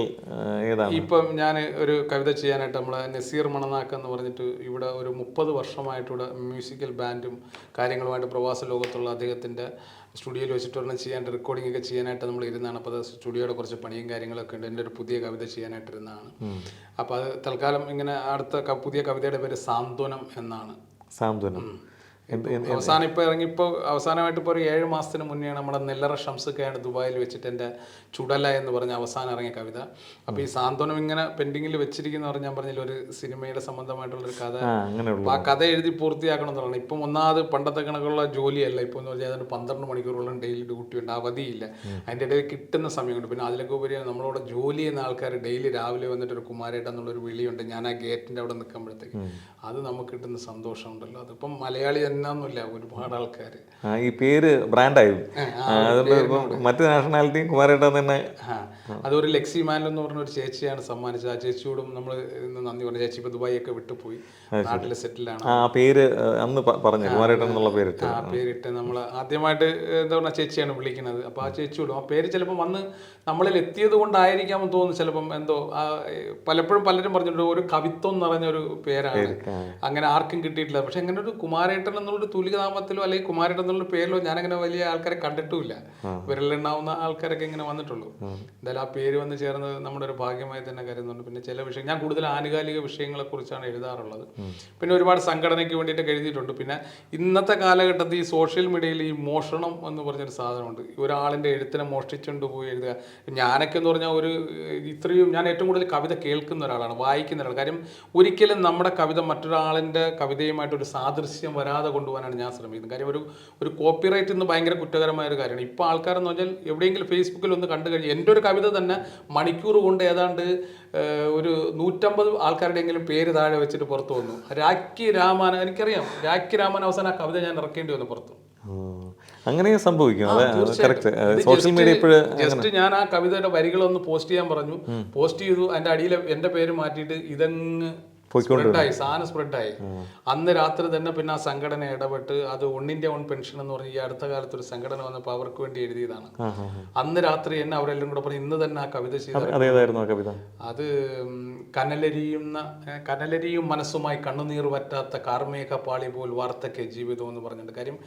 ഏതാണ്? ഇപ്പം ഞാൻ ഒരു കവിത ചെയ്യാനായിട്ട് നമ്മൾ നസീർ മണനാക്ക എന്ന് പറഞ്ഞിട്ട് ഇവിടെ ഒരു മുപ്പത് വർഷമായിട്ട് ഇവിടെ മ്യൂസിക്കൽ ബാൻഡും കാര്യങ്ങളുമായിട്ട് പ്രവാസ ലോകത്തുള്ള അദ്ദേഹത്തിന്റെ സ്റ്റുഡിയോയിൽ വെച്ചിട്ട് ഒരെണ്ണം ചെയ്യാൻ റെക്കോർഡിംഗ് ഒക്കെ ചെയ്യാനായിട്ട് നമ്മൾ ഇരുന്നാണ്. അപ്പോൾ അത് സ്റ്റുഡിയോയുടെ കുറച്ച് പണിയും കാര്യങ്ങളൊക്കെ ഉണ്ട്. എന്റെ ഒരു പുതിയ കവിത ചെയ്യാനായിട്ട് ഇരുന്നാണ്. അപ്പോൾ അത് തൽക്കാലം ഇങ്ങനെ അടുത്ത പുതിയ കവിതയുടെ പേര് സാന്ത്വനം എന്നാണ്. സാന്ത്വനം. അവസാനം ഇപ്പോൾ ഇറങ്ങിപ്പോൾ അവസാനമായിട്ട് ഇപ്പോൾ ഒരു ഏഴ് മാസത്തിന് മുന്നെയാണ് നമ്മുടെ നെല്ലറ ഷംസൊക്കെയാണ് ദുബായിൽ വെച്ചിട്ട് എന്റെ ചുടല എന്ന് പറഞ്ഞ അവസാനം ഇറങ്ങിയ കവിത. അപ്പോൾ ഈ സാന്ത്വനം ഇങ്ങനെ പെൻഡിങ്ങിൽ വെച്ചിരിക്കുന്ന പറഞ്ഞാൽ ഞാൻ പറഞ്ഞില്ല ഒരു സിനിമയുടെ സംബന്ധമായിട്ടുള്ള ഒരു കഥ അപ്പോൾ ആ കഥ എഴുതി പൂർത്തിയാക്കണം എന്നുള്ളതാണ്. ഇപ്പം ഒന്നാമത് പണ്ടത്തെ കണക്കുള്ള ജോലിയല്ല. ഇപ്പോൾ എന്ന് പറഞ്ഞാൽ അതിന് പന്ത്രണ്ട് മണിക്കൂറോളം ഡെയിലി ഡ്യൂട്ടി ഉണ്ട്. അവധിയില്ല. അതിന്റെ ഇടയിൽ കിട്ടുന്ന സമയമുണ്ട്. പിന്നെ അതിലൊക്കെ ഉപരി നമ്മളോട് ജോലി ചെയ്യുന്ന ആൾക്കാർ ഡെയിലി രാവിലെ വന്നിട്ട് ഒരു കുമാരേട്ട എന്നുള്ളൊരു വിളിയുണ്ട്. ഞാൻ ആ ഗേറ്റിന്റെ അവിടെ നിൽക്കുമ്പോഴത്തേക്ക്. അത് നമുക്ക് കിട്ടുന്ന സന്തോഷമുണ്ടല്ലോ. അതിപ്പം മലയാളി തന്നെയൊന്നുമില്ല ഒരുപാട് ആൾക്കാർ ഈ പേര് ബ്രാൻഡായി മറ്റ് നാഷണാലിറ്റിയും കുമാരേട്ടൻ തന്നെ. അതൊരു ലെക്സി മാനൽ എന്ന് പറഞ്ഞ ഒരു ചേച്ചിയാണ് സമ്മാനിച്ചത്. ആ ചേച്ചിയോടും നമ്മൾ ഇന്ന് നന്ദി പറഞ്ഞു. ചേച്ചി ഇപ്പൊ ദുബായി ഒക്കെ വിട്ടുപോയി നാട്ടിൽ സെറ്റിലാണ് ആ പേര് അന്ന് പറഞ്ഞു? കുമാരേട്ടൻ എന്നുള്ള പേരിട്ട്. ആ പേരിട്ട് നമ്മൾ ആദ്യമായിട്ട് എന്താ പറയുക ചേച്ചിയാണ് വിളിക്കുന്നത്. അപ്പൊ ആ ചേച്ചിയോടും ആ പേര് ചിലപ്പോൾ വന്ന് നമ്മളിൽ എത്തിയത് കൊണ്ടായിരിക്കാമെന്ന് തോന്നുന്നു. ചിലപ്പം എന്തോ പലപ്പോഴും പലരും പറഞ്ഞിട്ടുണ്ട്. ഒരു കവിത്വം എന്ന് പറഞ്ഞ ഒരു പേരാണ് അങ്ങനെ ആർക്കും കിട്ടിയിട്ടില്ല. പക്ഷെ അങ്ങനെ ഒരു കുമാരേട്ടൻ എന്നുള്ളൊരു തുലികനാമത്തിലോ അല്ലെങ്കിൽ കുമാരൻ എന്നുള്ള പേരിലോ ഞാനങ്ങനെ വലിയ ആൾക്കാരെ കണ്ടിട്ടുമില്ല. വിരലുണ്ടാവുന്ന ആൾക്കാരൊക്കെ ഇങ്ങനെ വന്നിട്ടുള്ളൂ. എന്തായാലും ആ പേര് വന്ന് ചേർന്നത് നമ്മുടെ ഒരു ഭാഗ്യമായി തന്നെ കരുതുന്നുണ്ട്. പിന്നെ ചില വിഷയം ഞാൻ കൂടുതൽ ആനുകാലിക വിഷയങ്ങളെ കുറിച്ചാണ് എഴുതാറുള്ളത് പിന്നെ ഒരുപാട് സംഘടനയ്ക്ക് വേണ്ടിയിട്ട് എഴുതിയിട്ടുണ്ട്. പിന്നെ ഇന്നത്തെ കാലഘട്ടത്തിൽ ഈ സോഷ്യൽ മീഡിയയിൽ ഈ മോഷണം എന്ന് പറഞ്ഞൊരു സാധനമുണ്ട്. ഒരാളിന്റെ എഴുത്തിനെ മോഷ്ടിച്ചുകൊണ്ട് പോയി എഴുതുക. ഞാനൊക്കെ എന്ന് പറഞ്ഞാൽ ഒരു ഇത്രയും ഞാൻ ഏറ്റവും കൂടുതൽ കവിത കേൾക്കുന്ന ഒരാളാണ്. വായിക്കുന്ന ഒരാൾ. കാര്യം ഒരിക്കലും നമ്മുടെ കവിത മറ്റൊരാളിന്റെ കവിതയുമായിട്ട് ഒരു സാദൃശ്യം വരാതെ കൊണ്ടുപോകാനാണ് ഞാൻ ശ്രമിക്കുന്നത് കാര്യം ഒരു ഒരു കോപ്പിറൈറ്റ് എന്ന് ഭയങ്കര കുറ്റകരമായ ഒരു കാര്യമാണ്. ഇപ്പോൾ ആൾക്കാരെന്ന് പറഞ്ഞാൽ എവിടെയെങ്കിലും ഫേസ്ബുക്കിൽ ഒന്ന് കണ്ടു കഴിഞ്ഞാൽ എന്റെ ഒരു കവിത തന്നെ മണിക്കൂർ കൊണ്ട് ഏതാണ്ട് ഒരു നൂറ്റമ്പത് ആൾക്കാരുടെയെങ്കിലും പേര് താഴെ വെച്ചിട്ട് പുറത്തു വന്നു. രാഖി രാമാൻ എനിക്കറിയാം. രാഖി രാമൻ അവസാനം ആ കവിത ഞാൻ ഇറക്കേണ്ടി വന്നു പുറത്തു. അങ്ങനെ സംഭവിക്കും. സോഷ്യൽ മീഡിയ ജസ്റ്റ് ഞാൻ ആ കവിതയുടെ വരികളൊന്ന് പോസ്റ്റ് ചെയ്യാൻ പറഞ്ഞു. പോസ്റ്റ് ചെയ്തു. അതിന്റെ അടിയിൽ എന്റെ പേര് മാറ്റിയിട്ട് ഇതങ്ങ് സ്പ്രെഡായി സാധനം സ്പ്രെഡായി അന്ന് രാത്രി തന്നെ പിന്നെ ആ സംഘടന ഇടപെട്ട് അത് ഉണ്ണിന്റെ ഓൺ പെൻഷൻ എന്ന് പറഞ്ഞ് ഈ അടുത്ത കാലത്ത് ഒരു സംഘടന വന്നപ്പോൾ അവർക്ക് വേണ്ടി എഴുതിയതാണ്. അന്ന് രാത്രി എന്നെ അവരെല്ലാം കൂടെ പറഞ്ഞു ഇന്ന് തന്നെ ആ കവിത ചെയ്തായിരുന്നു അതേതായിരുന്നു ആ കവിത? അത് കനലരിയുന്ന കനലരിയും മനസ്സുമായി കണ്ണുനീർ വറ്റാത്ത കാർമേക പാളി പോൽ വാർത്തയ്ക്ക് ജീവിതം എന്ന് പറഞ്ഞിട്ട് കാര്യം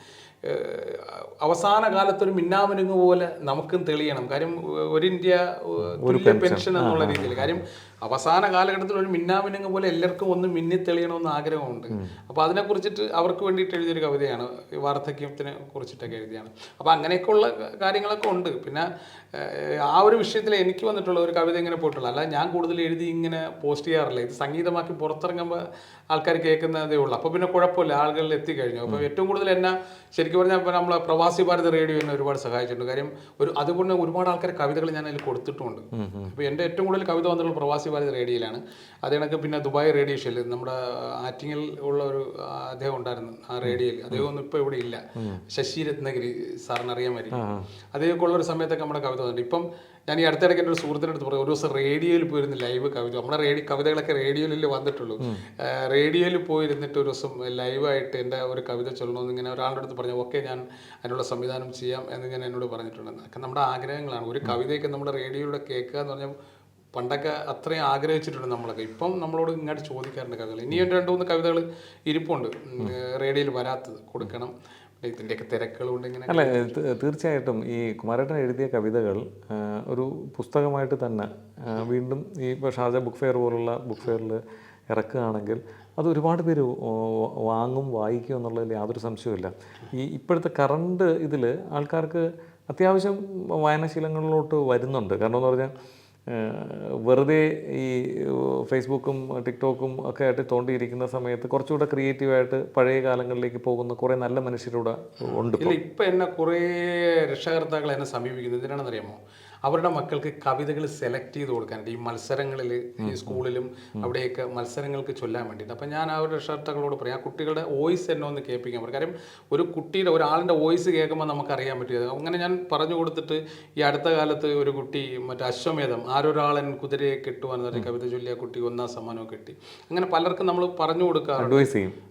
അവസാന കാലത്തൊരു മിന്നാമനുങ്ങ് പോലെ നമുക്കും തെളിയണം. കാര്യം ഒരു ഇന്ത്യ തുല്യ പെൻഷൻ. എന്നുള്ള രീതിയിൽ. കാര്യം അവസാന കാലഘട്ടത്തിൽ ഒരു മിന്നാമിനുങ്ങ് പോലെ എല്ലാവർക്കും ഒന്ന് മിന്നി തെളിയണമെന്ന് ആഗ്രഹമുണ്ട്. അപ്പോൾ അതിനെക്കുറിച്ചിട്ട് അവർക്ക് വേണ്ടിയിട്ട് എഴുതിയൊരു കവിതയാണ്. വാർദ്ധക്യത്തിനെ കുറിച്ചിട്ടൊക്കെ എഴുതിയാണ്. അപ്പോൾ അങ്ങനെയൊക്കെയുള്ള കാര്യങ്ങളൊക്കെ ഉണ്ട്. പിന്നെ ആ ഒരു വിഷയത്തിൽ എനിക്ക് വന്നിട്ടുള്ള ഒരു കവിത ഇങ്ങനെ പോയിട്ടുള്ളൂ അല്ല ഞാൻ കൂടുതൽ എഴുതി ഇങ്ങനെ പോസ്റ്റ് ചെയ്യാറില്ല. ഇത് സംഗീതമാക്കി പുറത്തിറങ്ങുമ്പോൾ ആൾക്കാർ കേൾക്കുന്നതേ ഉള്ളൂ. അപ്പോൾ പിന്നെ കുഴപ്പമില്ല ആളുകളിൽ എത്തിക്കഴിഞ്ഞു. അപ്പോൾ ഏറ്റവും കൂടുതൽ എന്നെ ശരിക്കും പറഞ്ഞാൽ ഇപ്പോൾ നമ്മളെ പ്രവാസി ഭാരത് റേഡിയോ എന്നെ ഒരുപാട് സഹായിച്ചിട്ടുണ്ട്. കാര്യം ഒരു അതുകൊണ്ട് ഒരുപാട് ആൾക്കാർ കവിതകൾ ഞാൻ അതിൽ കൊടുത്തിട്ടുമുണ്ട് അപ്പോൾ എന്റെ ഏറ്റവും കൂടുതൽ കവിത വന്നിട്ടുള്ള പ്രവാസി ഭാരത് റേഡിയോയിലാണ്. അത് കണക്ക് പിന്നെ ദുബായ് റേഡിയോ ഷെല്ലിൽ നമ്മുടെ ആറ്റിങ്ങിൽ ഉള്ള ഒരു അദ്ദേഹം ഉണ്ടായിരുന്നു ആ റേഡിയോയിൽ. അദ്ദേഹം ഒന്നും ഇപ്പോൾ ഇവിടെ ഇല്ല. ശശി രത്നഗിരി സാറിന് അറിയാമായിരിക്കും അദ്ദേഹമൊക്കെ ഉള്ള ഒരു സമയത്തൊക്കെ നമ്മുടെ കവിത വന്നിട്ടുണ്ട് ഇപ്പം ഞാൻ ഈ അടുത്തിടയ്ക്ക് എന്റെ ഒരു സുഹൃത്തിന്റെ അടുത്ത് പറഞ്ഞു ഒരു ദിവസം റേഡിയോയിൽ പോയിരുന്ന് ലൈവ് കവിത നമ്മുടെ റേഡിയോ കവിതകളൊക്കെ റേഡിയോയിൽ വന്നിട്ടുള്ളൂ. റേഡിയോയിൽ പോയിരുന്നിട്ട് ഒരു ദിവസം ലൈവായിട്ട് എന്റെ ഒരു കവിത ചൊല്ലണമെന്ന് ഇങ്ങനെ ഒരാളുടെ അടുത്ത് പറഞ്ഞു ഓക്കെ ഞാൻ അതിനുള്ള സംവിധാനം ചെയ്യാം എന്ന് ഞാൻ എന്നോട് പറഞ്ഞിട്ടുണ്ട് അതൊക്കെ നമ്മുടെ ആഗ്രഹങ്ങളാണ്. ഒരു കവിതയൊക്കെ നമ്മുടെ റേഡിയോയിലൂടെ കേൾക്കുക എന്ന് പറഞ്ഞാൽ പണ്ടൊക്കെ അത്രയും ആഗ്രഹിച്ചിട്ടുണ്ട് നമ്മളൊക്കെ. ഇപ്പം നമ്മളോട് ഇങ്ങോട്ട് ചോദിക്കാറുണ്ട് കവിതകൾ. ഇനിയും രണ്ട് മൂന്ന് കവിതകൾ ഇരിപ്പുണ്ട് റേഡിയോയിൽ വരാത്തത് കൊടുക്കണം. ഇതിന്റെയൊക്കെ അല്ല തീർച്ചയായിട്ടും ഈ കുമാരേട്ടൻ എഴുതിയ കവിതകൾ ഒരു പുസ്തകമായിട്ട് തന്നെ വീണ്ടും ഈ ഇപ്പോൾ ഷാർജ ബുക്ക് ഫെയർ പോലുള്ള ബുക്ക് ഫെയറിൽ ഇറക്കുകയാണെങ്കിൽ അത് ഒരുപാട് പേര് വാങ്ങും വായിക്കും എന്നുള്ളതിൽ യാതൊരു സംശയവുമില്ല. ഈ ഇപ്പോഴത്തെ കറണ്ട് ഇതിൽ ആൾക്കാർക്ക് അത്യാവശ്യം വായനാശീലങ്ങളിലോട്ട് വരുന്നുണ്ട്. കാരണം എന്ന് പറഞ്ഞാൽ വെറുതെ ഈ ഫേസ്ബുക്കും ടിക്ടോക്കും ഒക്കെ ആയിട്ട് തോണ്ടിയിരിക്കുന്ന സമയത്ത് കുറച്ചുകൂടെ ക്രിയേറ്റീവായിട്ട് പഴയ കാലങ്ങളിലേക്ക് പോകുന്ന കുറേ നല്ല മനുഷ്യരൂടെ ഉണ്ട് ഇല്ല ഇപ്പം. എന്നെ കുറേ രക്ഷകർത്താക്കൾ എന്നെ സമീപിക്കുന്നത് എന്തിനാണെന്നറിയാമോ അവരുടെ മക്കൾക്ക് കവിതകൾ സെലക്ട് ചെയ്ത് കൊടുക്കാനായിട്ട് ഈ മത്സരങ്ങളിൽ ഈ സ്കൂളിലും അവിടെയൊക്കെ മത്സരങ്ങൾക്ക് ചൊല്ലാൻ വേണ്ടിയിട്ട്. അപ്പം ഞാൻ അവരുടെ രക്ഷകർത്താക്കളോട് പറയും ആ കുട്ടികളുടെ വോയിസ് എന്നെ ഒന്ന് കേൾപ്പിക്കാൻ പറയും കാര്യം ഒരു കുട്ടിയുടെ ഒരാളിന്റെ വോയിസ് കേൾക്കുമ്പോൾ നമുക്കറിയാൻ പറ്റിയത് അങ്ങനെ ഞാൻ പറഞ്ഞു കൊടുത്തിട്ട് ഈ അടുത്ത കാലത്ത് ഒരു കുട്ടി മറ്റേ അശ്വമേധം ആരൊരാളൻ കുതിരയെ കിട്ടുവാൻ എന്നൊരു കവിത ചൊല്ലിയ കുട്ടി ഒന്നാം സമ്മാനവും കിട്ടി. അങ്ങനെ പലർക്കും നമ്മൾ പറഞ്ഞു കൊടുക്കാറുണ്ട്.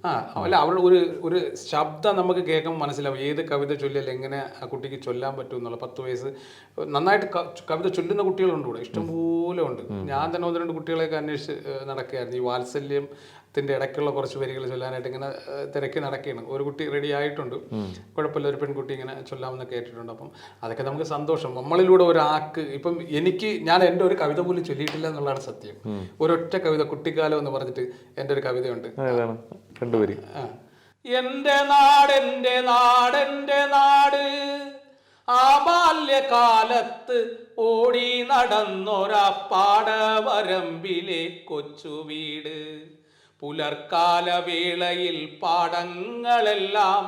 ആ അല്ല അവരുടെ ഒരു ഒരു ശബ്ദം നമുക്ക് കേൾക്കുമ്പോൾ മനസ്സിലാവും. ഏത് കവിത ചൊല്ലിയാൽ എങ്ങനെ ആ കുട്ടിക്ക് ചൊല്ലാൻ പറ്റും എന്നുള്ള പത്ത് വയസ്സ് നന്നായിട്ട് കവിത ചൊല്ലുന്ന കുട്ടികളുണ്ട് ഇവിടെ ഇഷ്ടംപോലെ ഉണ്ട്. ഞാൻ തന്നെ ഒന്ന് രണ്ട് കുട്ടികളെയൊക്കെ അന്വേഷിച്ച് നടക്കുകയായിരുന്നു. ഈ വാത്സല്യത്തിന്റെ ഇടയ്ക്കുള്ള കുറച്ച് വരികൾ ചൊല്ലാനായിട്ട് ഇങ്ങനെ തിരക്കി നടക്കുകയാണ്. ഒരു കുട്ടി റെഡി ആയിട്ടുണ്ട്. കുഴപ്പമില്ല ഒരു പെൺകുട്ടി ഇങ്ങനെ ചൊല്ലാമെന്ന് കേട്ടിട്ടുണ്ട്. അപ്പം അതൊക്കെ നമുക്ക് സന്തോഷം. നമ്മളിലൂടെ ഒരാൾക്ക് ഇപ്പം എനിക്ക് ഞാൻ എന്റെ ഒരു കവിത പോലും ചൊല്ലിയിട്ടില്ല എന്നുള്ളതാണ് സത്യം. ഒരൊറ്റ കവിത കുട്ടിക്കാലം എന്ന് പറഞ്ഞിട്ട് എന്റെ ഒരു കവിതയുണ്ട്. ഏതാണ് എന്റെ നാടെന്റെ നാടെന്റെ നാട് ആ ബാല്യകാലത്ത് ഓടി നടന്നൊരാ വീട്. പുലർക്കാല വേളയിൽ പാടങ്ങളെല്ലാം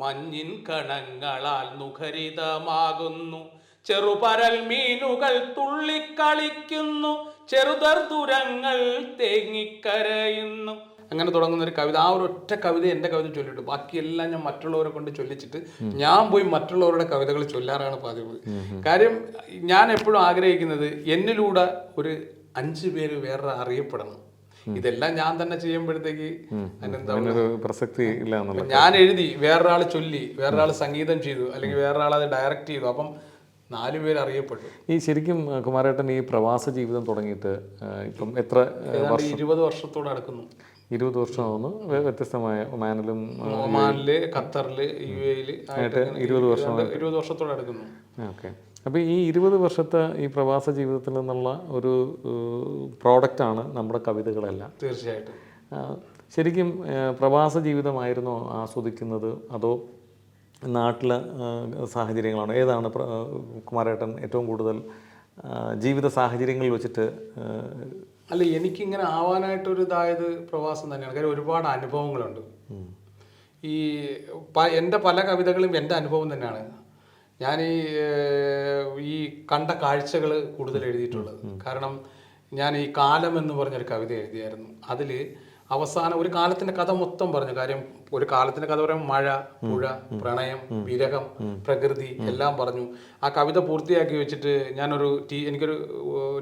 മഞ്ഞിൻ കണങ്ങളാൽ മുഖരിതമാകുന്നു ചെറുപരൽ മീനുകൾ തുള്ളിക്കളിക്കുന്നു. ചെറുതർ ദുരങ്ങൾ തേങ്ങിക്കരയുന്നു. അങ്ങനെ തുടങ്ങുന്ന ഒരു കവിത. ആ ഒരു ഒറ്റ കവിത എന്റെ കവിത ചൊല്ലിട്ടു ബാക്കിയെല്ലാം ഞാൻ മറ്റുള്ളവരെ കൊണ്ട് ചൊല്ലിച്ചിട്ട് ഞാൻ പോയി മറ്റുള്ളവരുടെ കവിതകൾ ചൊല്ലാറാണ് പതിവ്. കാര്യം ഞാൻ എപ്പോഴും ആഗ്രഹിക്കുന്നത് എന്നിലൂടെ ഒരു അഞ്ച് പേര് വേറെ അറിയപ്പെടണം. ഇതെല്ലാം ഞാൻ തന്നെ ചെയ്യുമ്പോഴത്തേക്ക് പ്രസക്തി ഇല്ല ഞാൻ എഴുതി വേറൊരാൾ ചൊല്ലി വേറൊരാൾ സംഗീതം ചെയ്തു അല്ലെങ്കിൽ വേറൊരാൾ അത് ഡയറക്റ്റ് ചെയ്തു. അപ്പം നാലു പേര് അറിയപ്പെട്ടു. ഈ ശരിക്കും കുമാരേട്ടൻ ഈ പ്രവാസ ജീവിതം തുടങ്ങിയിട്ട് ഇപ്പം എത്ര ഇരുപത് വർഷത്തോട് അടുക്കുന്നു ഇരുപത് വർഷമാവുന്നു. വ്യ- വ്യത്യസ്തമായ ഒമാനിലും ഒമാനിൽ ഖത്തറിൽ യു എയിൽ ആയിട്ട് ഇരുപത് വർഷം ഇരുപത് വർഷത്തോടെ എടുക്കുന്നു. ഓക്കെ. അപ്പോൾ ഈ ഇരുപത് വർഷത്തെ ഈ പ്രവാസ ജീവിതത്തിൽ നിന്നുള്ള ഒരു ആണ് നമ്മുടെ കവിതകളെല്ലാം. തീർച്ചയായിട്ടും. ശരിക്കും പ്രവാസ ജീവിതമായിരുന്നോ ആസ്വദിക്കുന്നത്? അതോ നാട്ടിലെ സാഹചര്യങ്ങളാണ്? ഏതാണ് കുമാരേട്ടൻ ഏറ്റവും കൂടുതൽ ജീവിത സാഹചര്യങ്ങളിൽ വെച്ചിട്ട് അല്ല എനിക്കിങ്ങനെ ആവാനായിട്ടൊരു ഇതായത് പ്രവാസം തന്നെയാണ്. കാര്യം ഒരുപാട് അനുഭവങ്ങളുണ്ട്. ഈ പ- എന്റെ പല കവിതകളും എന്റെ അനുഭവം തന്നെയാണ്. ഞാൻ ഈ ഈ കണ്ട കാഴ്ചകൾ കൂടുതൽ എഴുതിയിട്ടുള്ളത്. കാരണം ഞാൻ ഈ കാലം എന്ന് പറഞ്ഞൊരു കവിത എഴുതിയായിരുന്നു. അതിൽ അവസാനം ഒരു കാലത്തിന്റെ കഥ മൊത്തം പറഞ്ഞു കാര്യം ഒരു കാലത്തിന്റെ കഥ പറയുമ്പോൾ മഴ പുഴ പ്രണയം വിരഹം പ്രകൃതി എല്ലാം പറഞ്ഞു. ആ കവിത പൂർത്തിയാക്കി വെച്ചിട്ട് ഞാനൊരു ടീ എനിക്കൊരു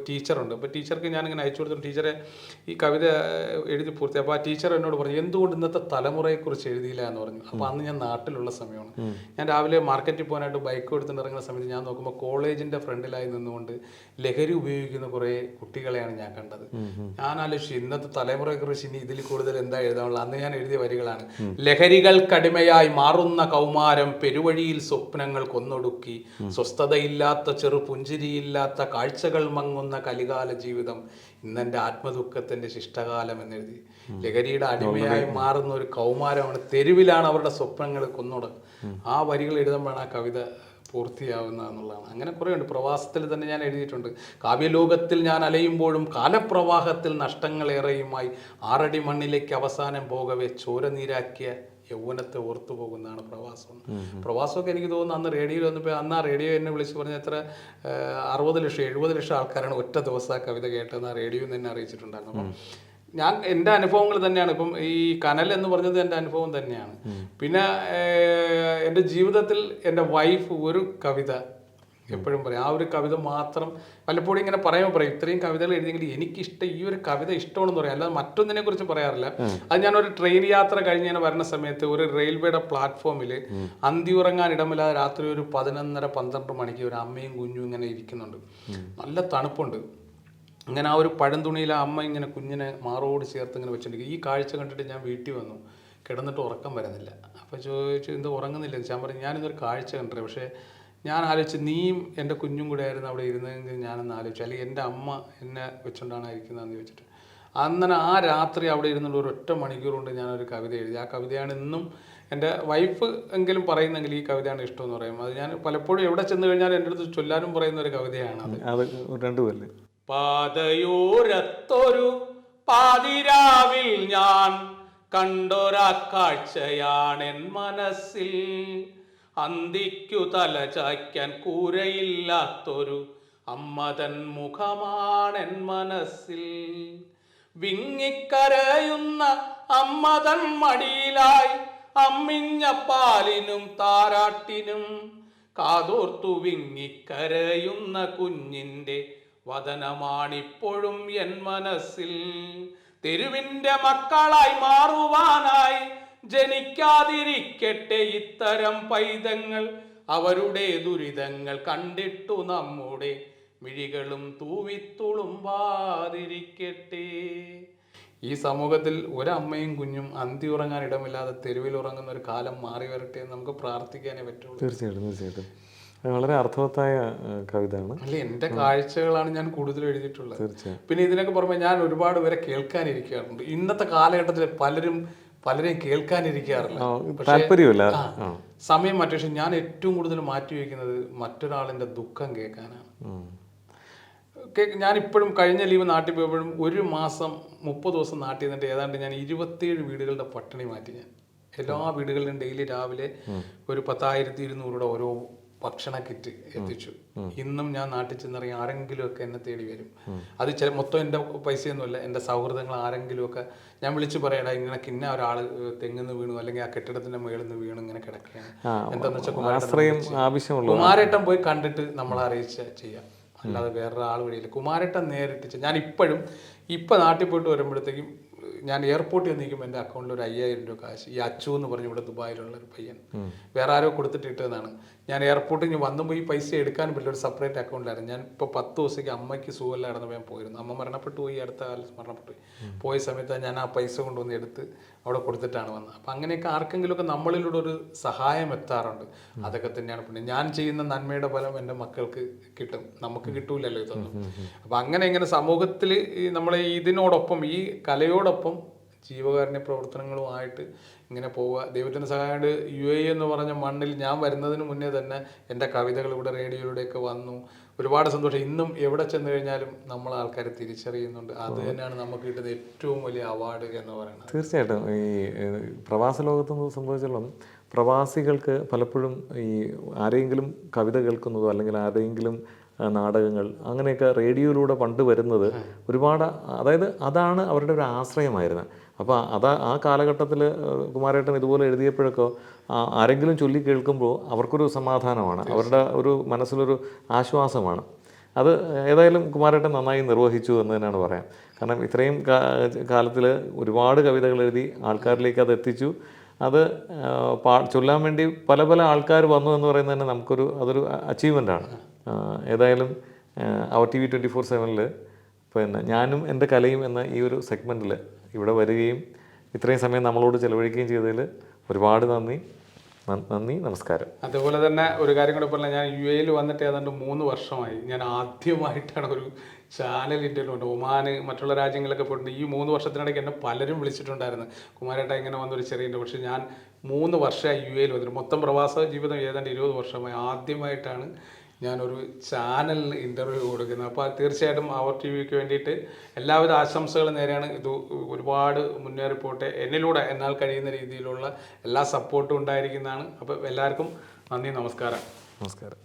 ടീച്ചറുണ്ട്. അപ്പോൾ ടീച്ചർക്ക് ഞാൻ ഇങ്ങനെ അയച്ചു കൊടുത്തു ടീച്ചറെ ഈ കവിത എഴുതി പൂർത്തി അപ്പോൾ ആ ടീച്ചർ എന്നോട് പറഞ്ഞു എന്തുകൊണ്ട് ഇന്നത്തെ തലമുറയെക്കുറിച്ച് എഴുതിയില്ല? എന്ന് പറഞ്ഞു. അപ്പോൾ അന്ന് ഞാൻ നാട്ടിലുള്ള സമയമാണ്. ഞാൻ രാവിലെ മാർക്കറ്റിൽ പോകാനായിട്ട് ബൈക്ക് എടുത്തിട്ട് ഇറങ്ങുന്ന സമയത്ത് ഞാൻ നോക്കുമ്പോൾ കോളേജിന്റെ ഫ്രണ്ടിലായി നിന്നുകൊണ്ട് ലഹരി ഉപയോഗിക്കുന്ന കുറേ കുട്ടികളെയാണ് ഞാൻ കണ്ടത്. ഞാൻ ആലോചിച്ചു ഇന്നത്തെ തലമുറയെക്കുറിച്ച് ഇനി ഇതിൽ കൂടുതൽ എന്താ എഴുതാനുള്ളത്? അന്ന് ഞാൻ എഴുതിയ വരികളാണ്. ലഹരികൾക്കടിമയായി മാറുന്ന കൗമാരം പെരുവഴിയിൽ സ്വപ്നങ്ങൾ കൊന്നൊടുക്കി. സ്വസ്ഥതയില്ലാത്ത ചെറു പുഞ്ചിരിയില്ലാത്ത കാഴ്ചകൾ മങ്ങുന്ന കലികാല ജീവിതം ഇന്നെന്റെ ആത്മദുഃഖത്തിന്റെ ശിഷ്ടകാലം എന്നെഴുതി. ലഹരിയുടെ അടിമയായി മാറുന്ന ഒരു കൗമാരമാണ് തെരുവിലാണ് അവരുടെ സ്വപ്നങ്ങൾ കൊന്നൊടുക്കുക ആ വരികൾ എഴുതുമ്പോഴാണ് ആ കവിത പൂർത്തിയാവുന്ന എന്നുള്ളതാണ്. അങ്ങനെ കുറേ ഉണ്ട് പ്രവാസത്തിൽ തന്നെ ഞാൻ എഴുതിയിട്ടുണ്ട്. കാവ്യലോകത്തിൽ ഞാൻ അലയുമ്പോഴും കാലപ്രവാഹത്തിൽ നഷ്ടങ്ങളേറെയുമായി ആറടി മണ്ണിലേക്ക് അവസാനം പോകവെ ചോര നീരാക്കിയ യൗവനത്തെ ഓർത്തു പോകുന്നതാണ് പ്രവാസം. പ്രവാസമൊക്കെ എനിക്ക് തോന്നുന്നു അന്ന് റേഡിയോയിൽ വന്നപ്പോൾ അന്ന് ആ റേഡിയോ എന്നെ വിളിച്ച് പറഞ്ഞ എത്ര അറുപത് ലക്ഷം എഴുപത് ലക്ഷം ആൾക്കാരാണ് ഒറ്റ ദിവസം ആ കവിത കേട്ടതെന്ന് ആ റേഡിയോ തന്നെ അറിയിച്ചിട്ടുണ്ടായിരുന്നു. അപ്പം ഞാൻ എന്റെ അനുഭവങ്ങൾ തന്നെയാണ്. ഇപ്പം ഈ കനൽ എന്ന് പറഞ്ഞത് എന്റെ അനുഭവം തന്നെയാണ്. പിന്നെ എന്റെ ജീവിതത്തിൽ എന്റെ വൈഫ് ഒരു കവിത എപ്പോഴും പറയും. ആ ഒരു കവിത മാത്രം പലപ്പോഴും ഇങ്ങനെ പറയുമ്പോൾ പറയും. ഇത്രയും കവിതകൾ എഴുതിയെങ്കിൽ എനിക്കിഷ്ടം ഈ ഒരു കവിത ഇഷ്ടമാണെന്ന് പറയാം. അല്ലാതെ മറ്റൊന്നിനെ കുറിച്ച് പറയാറില്ല. അത് ഞാനൊരു ട്രെയിൻ യാത്ര കഴിഞ്ഞ് ഞാൻ വരുന്ന സമയത്ത് ഒരു റെയിൽവേയുടെ പ്ലാറ്റ്ഫോമിൽ അന്തി ഉറങ്ങാൻ ഇടമില്ലാതെ രാത്രി ഒരു പതിനൊന്നര പന്ത്രണ്ട് മണിക്ക് ഒരു അമ്മയും കുഞ്ഞും ഇങ്ങനെ ഇരിക്കുന്നുണ്ട്. നല്ല തണുപ്പുണ്ട്. അങ്ങനെ ആ ഒരു പഴംതുണിയിൽ ആ അമ്മ ഇങ്ങനെ കുഞ്ഞിനെ മാറോട് ചേർത്ത് ഇങ്ങനെ വെച്ചിട്ടുണ്ട് ഈ കാഴ്ച കണ്ടിട്ട് ഞാൻ വീട്ടിൽ വന്നു. കിടന്നിട്ട് ഉറക്കം വരുന്നില്ല. അപ്പോൾ ചോദിച്ചു എന്താ ഉറങ്ങുന്നില്ല? ഞാൻ പറഞ്ഞു ഞാനിതൊരു കാഴ്ച കണ്ടിട്ട് പക്ഷേ ഞാൻ ആലോചിച്ച് നീയും എന്റെ കുഞ്ഞും കൂടെ ആയിരുന്നു അവിടെ ഇരുന്നതെങ്കിൽ ഞാനൊന്ന് ആലോചിച്ചു. അല്ലെങ്കിൽ എന്റെ അമ്മ എന്നെ വെച്ചുകൊണ്ടാണ് ഇരിക്കുന്നതെന്ന് ചോദിച്ചിട്ട്. അങ്ങനെ ആ രാത്രി അവിടെ ഇരുന്നുള്ള ഒരു ഒറ്റ മണിക്കൂർ കൊണ്ട് ഞാനൊരു കവിത എഴുതി. ആ കവിതയാണ് ഇന്നും എന്റെ വൈഫ് എങ്കിലും പറയുന്നെങ്കിൽ ഈ കവിതയാണ് ഇഷ്ടമെന്ന് പറയും. അത് ഞാൻ പലപ്പോഴും എവിടെ ചെന്ന് കഴിഞ്ഞാൽ എന്റെ അടുത്ത് ചൊല്ലാനും പറയുന്ന ഒരു കവിതയാണ് അത്. രണ്ടുപേരും പാതയോരത്തൊരു പാതിരാവിൽ ഞാൻ കണ്ടൊരാക്കാഴ്ചയാണെൻ മനസ്സിൽ. അന്തിക്കു തല ചായ്ക്കാൻ കൂരയില്ലാത്തൊരു അമ്മതൻ മുഖമാണെൻ മനസ്സിൽ. വിങ്ങിക്കരയുന്ന അമ്മതൻ മടിയിലായി അമ്മിഞ്ഞ പാലിനും താരാട്ടിനും കാതോർത്തു വിങ്ങിക്കരയുന്ന കുഞ്ഞിന്റെ വദനമാണിപ്പോഴും എൻ മനസ്സിൽ. തെരുവിന്റെ മക്കളായി മാറുവാനായി ജനിക്കാതിരിക്കട്ടെ ഇത്തരം പൈതങ്ങൾ. അവരുടെ ദുരിതങ്ങൾ കണ്ടിട്ടു നമ്മുടെ മിഴികളും തൂവിത്തുളുമ്പാതിരിക്കട്ടെ. ഈ സമൂഹത്തിൽ ഒരമ്മയും കുഞ്ഞും അന്തി ഉറങ്ങാൻ ഇടമില്ലാതെ തെരുവിൽ ഉറങ്ങുന്ന ഒരു കാലം മാറി വരട്ടെ എന്ന് നമുക്ക് പ്രാർത്ഥിക്കാനേ പറ്റുള്ളൂ. തീർച്ചയായിട്ടും തീർച്ചയായിട്ടും. വളരെ അർത്ഥവത്തായ കവിതയാണ്. അല്ല എന്റെ കാഴ്ചകളാണ് ഞാൻ കൂടുതൽ എഴുതിയിട്ടുള്ളത്. തീർച്ചയായും. പിന്നെ ഇതിനൊക്കെ പുറമെ ഞാൻ ഒരുപാട് പേരെ കേൾക്കാനിരിക്കാറുണ്ട്. ഇന്നത്തെ കാലഘട്ടത്തിൽ പലരും പലരെയും കേൾക്കാനിരിക്കാറില്ല. താല്പര്യമില്ല. സമയം മാറ്റി. പക്ഷെ ഞാൻ ഏറ്റവും കൂടുതൽ മാറ്റി വയ്ക്കുന്നത് മറ്റൊരാളിന്റെ ദുഃഖം കേൾക്കാനാണ്. ഞാൻ ഇപ്പോഴും കഴിഞ്ഞ ലീവ് നാട്ടിൽ പോയപ്പോഴും ഒരു മാസം മുപ്പത് ദിവസം നാട്ടിൽ നിന്നിട്ട് ഏതാണ്ട് ഞാൻ ഇരുപത്തിയേഴ് വീടുകളുടെ പട്ടിണി മാറ്റി ഞാൻ. എല്ലാ വീടുകളിലും ഡെയിലി രാവിലെ ഒരു പത്തായിരത്തി ഇരുന്നൂറുടെ ഓരോ ഭക്ഷണ കിറ്റ് എത്തിച്ചു. ഇന്നും ഞാൻ നാട്ടിൽ ചെന്നിറങ്ങി ആരെങ്കിലും ഒക്കെ എന്നെ തേടി വരും. അത് ചില മൊത്തം എന്റെ പൈസയൊന്നുമല്ല എന്റെ സൗഹൃദങ്ങൾ ആരെങ്കിലും ഒക്കെ ഞാൻ വിളിച്ചു പറയടാ ഇങ്ങനെ കിന്ന ഒരാൾ തെങ്ങുന്ന് വീണു അല്ലെങ്കിൽ ആ കെട്ടിടത്തിന്റെ മുകളിൽ നിന്ന് വീണു ഇങ്ങനെ കിടക്കുകയാണ്. എന്താന്ന് വെച്ചാൽ കുമാരേട്ടൻ പോയി കണ്ടിട്ട് നമ്മൾ അറിയിച്ച ചെയ്യാം. അല്ലാതെ വേറൊരാൾ വഴിയില്ല. കുമാരേട്ടൻ നേരിട്ട് ഞാൻ ഇപ്പോഴും ഇപ്പം നാട്ടിൽ പോയിട്ട് വരുമ്പോഴത്തേക്കും ഞാൻ എയർപോർട്ടിൽ നിൽക്കുമ്പോൾ എന്റെ അക്കൗണ്ടിൽ ഒരു അയ്യായിരം രൂപ കാശ്. ഈ അച്ചു എന്ന് പറഞ്ഞ് ഇവിടെ ദുബായിലുള്ള ഒരു പയ്യൻ. വേറെ ആരോ കൊടുത്തിട്ട് ഇട്ടതാണ്. ഞാൻ എയർപോർട്ടിൽ നിന്ന് വന്നു പോയി പൈസ എടുക്കാൻ പറ്റില്ല ഒരു സെപ്പറേറ്റ് അക്കൗണ്ടിലായിരുന്നു ഞാൻ ഇപ്പോൾ പത്ത് ദിവസത്തേക്ക് അമ്മയ്ക്ക് സുഖമില്ലായിരുന്നപ്പോൾ ഞാൻ പോയിരുന്നു. അമ്മ മരണപ്പെട്ടു പോയി അടുത്ത കാലത്ത് മരണപ്പെട്ടു പോയി. പോയ സമയത്ത് ഞാൻ ആ പൈസ കൊണ്ടുവന്ന് എടുത്ത് അവിടെ കൊടുത്തിട്ടാണ് വന്നത്. അപ്പം അങ്ങനെയൊക്കെ ആർക്കെങ്കിലുമൊക്കെ നമ്മളിലൂടെ ഒരു സഹായം എത്താറുണ്ട്. അതൊക്കെ തന്നെയാണ് പിന്നെ ഞാൻ ചെയ്യുന്ന നന്മയുടെ ഫലം എന്റെ മക്കൾക്ക് കിട്ടും. നമുക്ക് കിട്ടൂലല്ലോ ഇതൊന്നും. അപ്പം അങ്ങനെ ഇങ്ങനെ സമൂഹത്തിൽ ഈ നമ്മളെ ഇതിനോടൊപ്പം ഈ കലയോടൊപ്പം ജീവകാരുണ്യ പ്രവർത്തനങ്ങളുമായിട്ട് ഇങ്ങനെ പോവുക. ദൈവത്തിന്റെ സഹായമായിട്ട് യു എ എന്ന് പറഞ്ഞ മണ്ണിൽ ഞാൻ വരുന്നതിന് മുന്നേ തന്നെ എന്റെ കവിതകൾ ഇവിടെ റേഡിയോയിലൂടെയൊക്കെ വന്നു. ഒരുപാട് സന്തോഷം. ഇന്നും എവിടെ ചെന്ന് കഴിഞ്ഞാലും നമ്മൾ ആൾക്കാർ തിരിച്ചറിയുന്നുണ്ട്. അത് തന്നെയാണ് നമുക്ക് കിട്ടുന്ന ഏറ്റവും വലിയ അവാർഡ് എന്ന് പറയുന്നത്. തീർച്ചയായിട്ടും. ഈ പ്രവാസ ലോകത്ത് സംബന്ധിച്ചിടത്തോളം പ്രവാസികൾക്ക് പലപ്പോഴും ഈ ആരെങ്കിലും കവിത കേൾക്കുന്നതോ അല്ലെങ്കിൽ ആരെങ്കിലും നാടകങ്ങൾ അങ്ങനെയൊക്കെ റേഡിയോയിലൂടെ പണ്ട് വരുന്നത് ഒരുപാട് അതായത് അതാണ് അവരുടെ ഒരു ആശ്രയമായിരുന്നത്. അപ്പോൾ അതാ ആ കാലഘട്ടത്തിൽ കുമാരേട്ടൻ ഇതുപോലെ എഴുതിയപ്പോഴൊക്കെ ആരെങ്കിലും ചൊല്ലി കേൾക്കുമ്പോൾ അവർക്കൊരു സമാധാനമാണ്. അവരുടെ ഒരു മനസ്സിലൊരു ആശ്വാസമാണ്. അത് ഏതായാലും കുമാരേട്ടൻ നന്നായി നിർവഹിച്ചു എന്ന് തന്നെയാണ് പറയാം. കാരണം ഇത്രയും കാലത്തിൽ ഒരുപാട് കവിതകൾ എഴുതി ആൾക്കാരിലേക്ക് അത് എത്തിച്ചു. അത് പാ ചൊല്ലാൻ വേണ്ടി പല പല ആൾക്കാർ വന്നു എന്ന് പറയുന്നത് തന്നെ നമുക്കൊരു അതൊരു അച്ചീവ്മെന്റാണ് ഏതായാലും അവർ ടി വി ട്വന്റി ഫോർ സെവനിൽ പിന്നെ ഞാനും എന്റെ കലയും എന്ന ഈ ഒരു സെഗ്മെന്റിൽ ഇവിടെ വരികയും ഇത്രയും സമയം നമ്മളോട് ചെലവഴിക്കുകയും ചെയ്തതിൽ ഒരുപാട് നന്ദി. നന്ദി നമസ്കാരം. അതുപോലെ തന്നെ ഒരു കാര്യം കൂടെ പറഞ്ഞാൽ ഞാൻ യു എയിൽ വന്നിട്ട് ഏതാണ്ട് മൂന്ന് വർഷമായി. ഞാൻ ആദ്യമായിട്ടാണ് ഒരു ചാനൽ ഇന്ത്യയിലുണ്ട് ഒമാൻ മറ്റുള്ള രാജ്യങ്ങളിലൊക്കെ പോയിട്ടുണ്ട്. ഈ മൂന്ന് വർഷത്തിനിടയ്ക്ക് എന്നെ പലരും വിളിച്ചിട്ടുണ്ടായിരുന്നു. കുമാരേട്ട ഇങ്ങനെ വന്നൊരു ചെറിയുണ്ട് പക്ഷെ ഞാൻ മൂന്ന് വർഷമായി യു എയിൽ വന്നിട്ട്. മൊത്തം പ്രവാസ ജീവിതം ഏതാണ്ട് ഇരുപത് വർഷമായി. ആദ്യമായിട്ടാണ് ഞാനൊരു ചാനലിന് ഇന്റർവ്യൂ കൊടുക്കുന്നത് അപ്പോൾ തീർച്ചയായിട്ടും അവർ ടി വിക്ക് വേണ്ടിയിട്ട് എല്ലാവിധ ആശംസകളും നേരെയാണ് ഇത് ഒരുപാട് മുന്നേറിപ്പോട്ടെ എന്നിലൂടെ എന്നാൽ കഴിയുന്ന രീതിയിലുള്ള എല്ലാ സപ്പോർട്ടും ഉണ്ടായിരിക്കുന്നതാണ്. അപ്പോൾ എല്ലാവർക്കും നന്ദി നമസ്കാരം. നമസ്കാരം.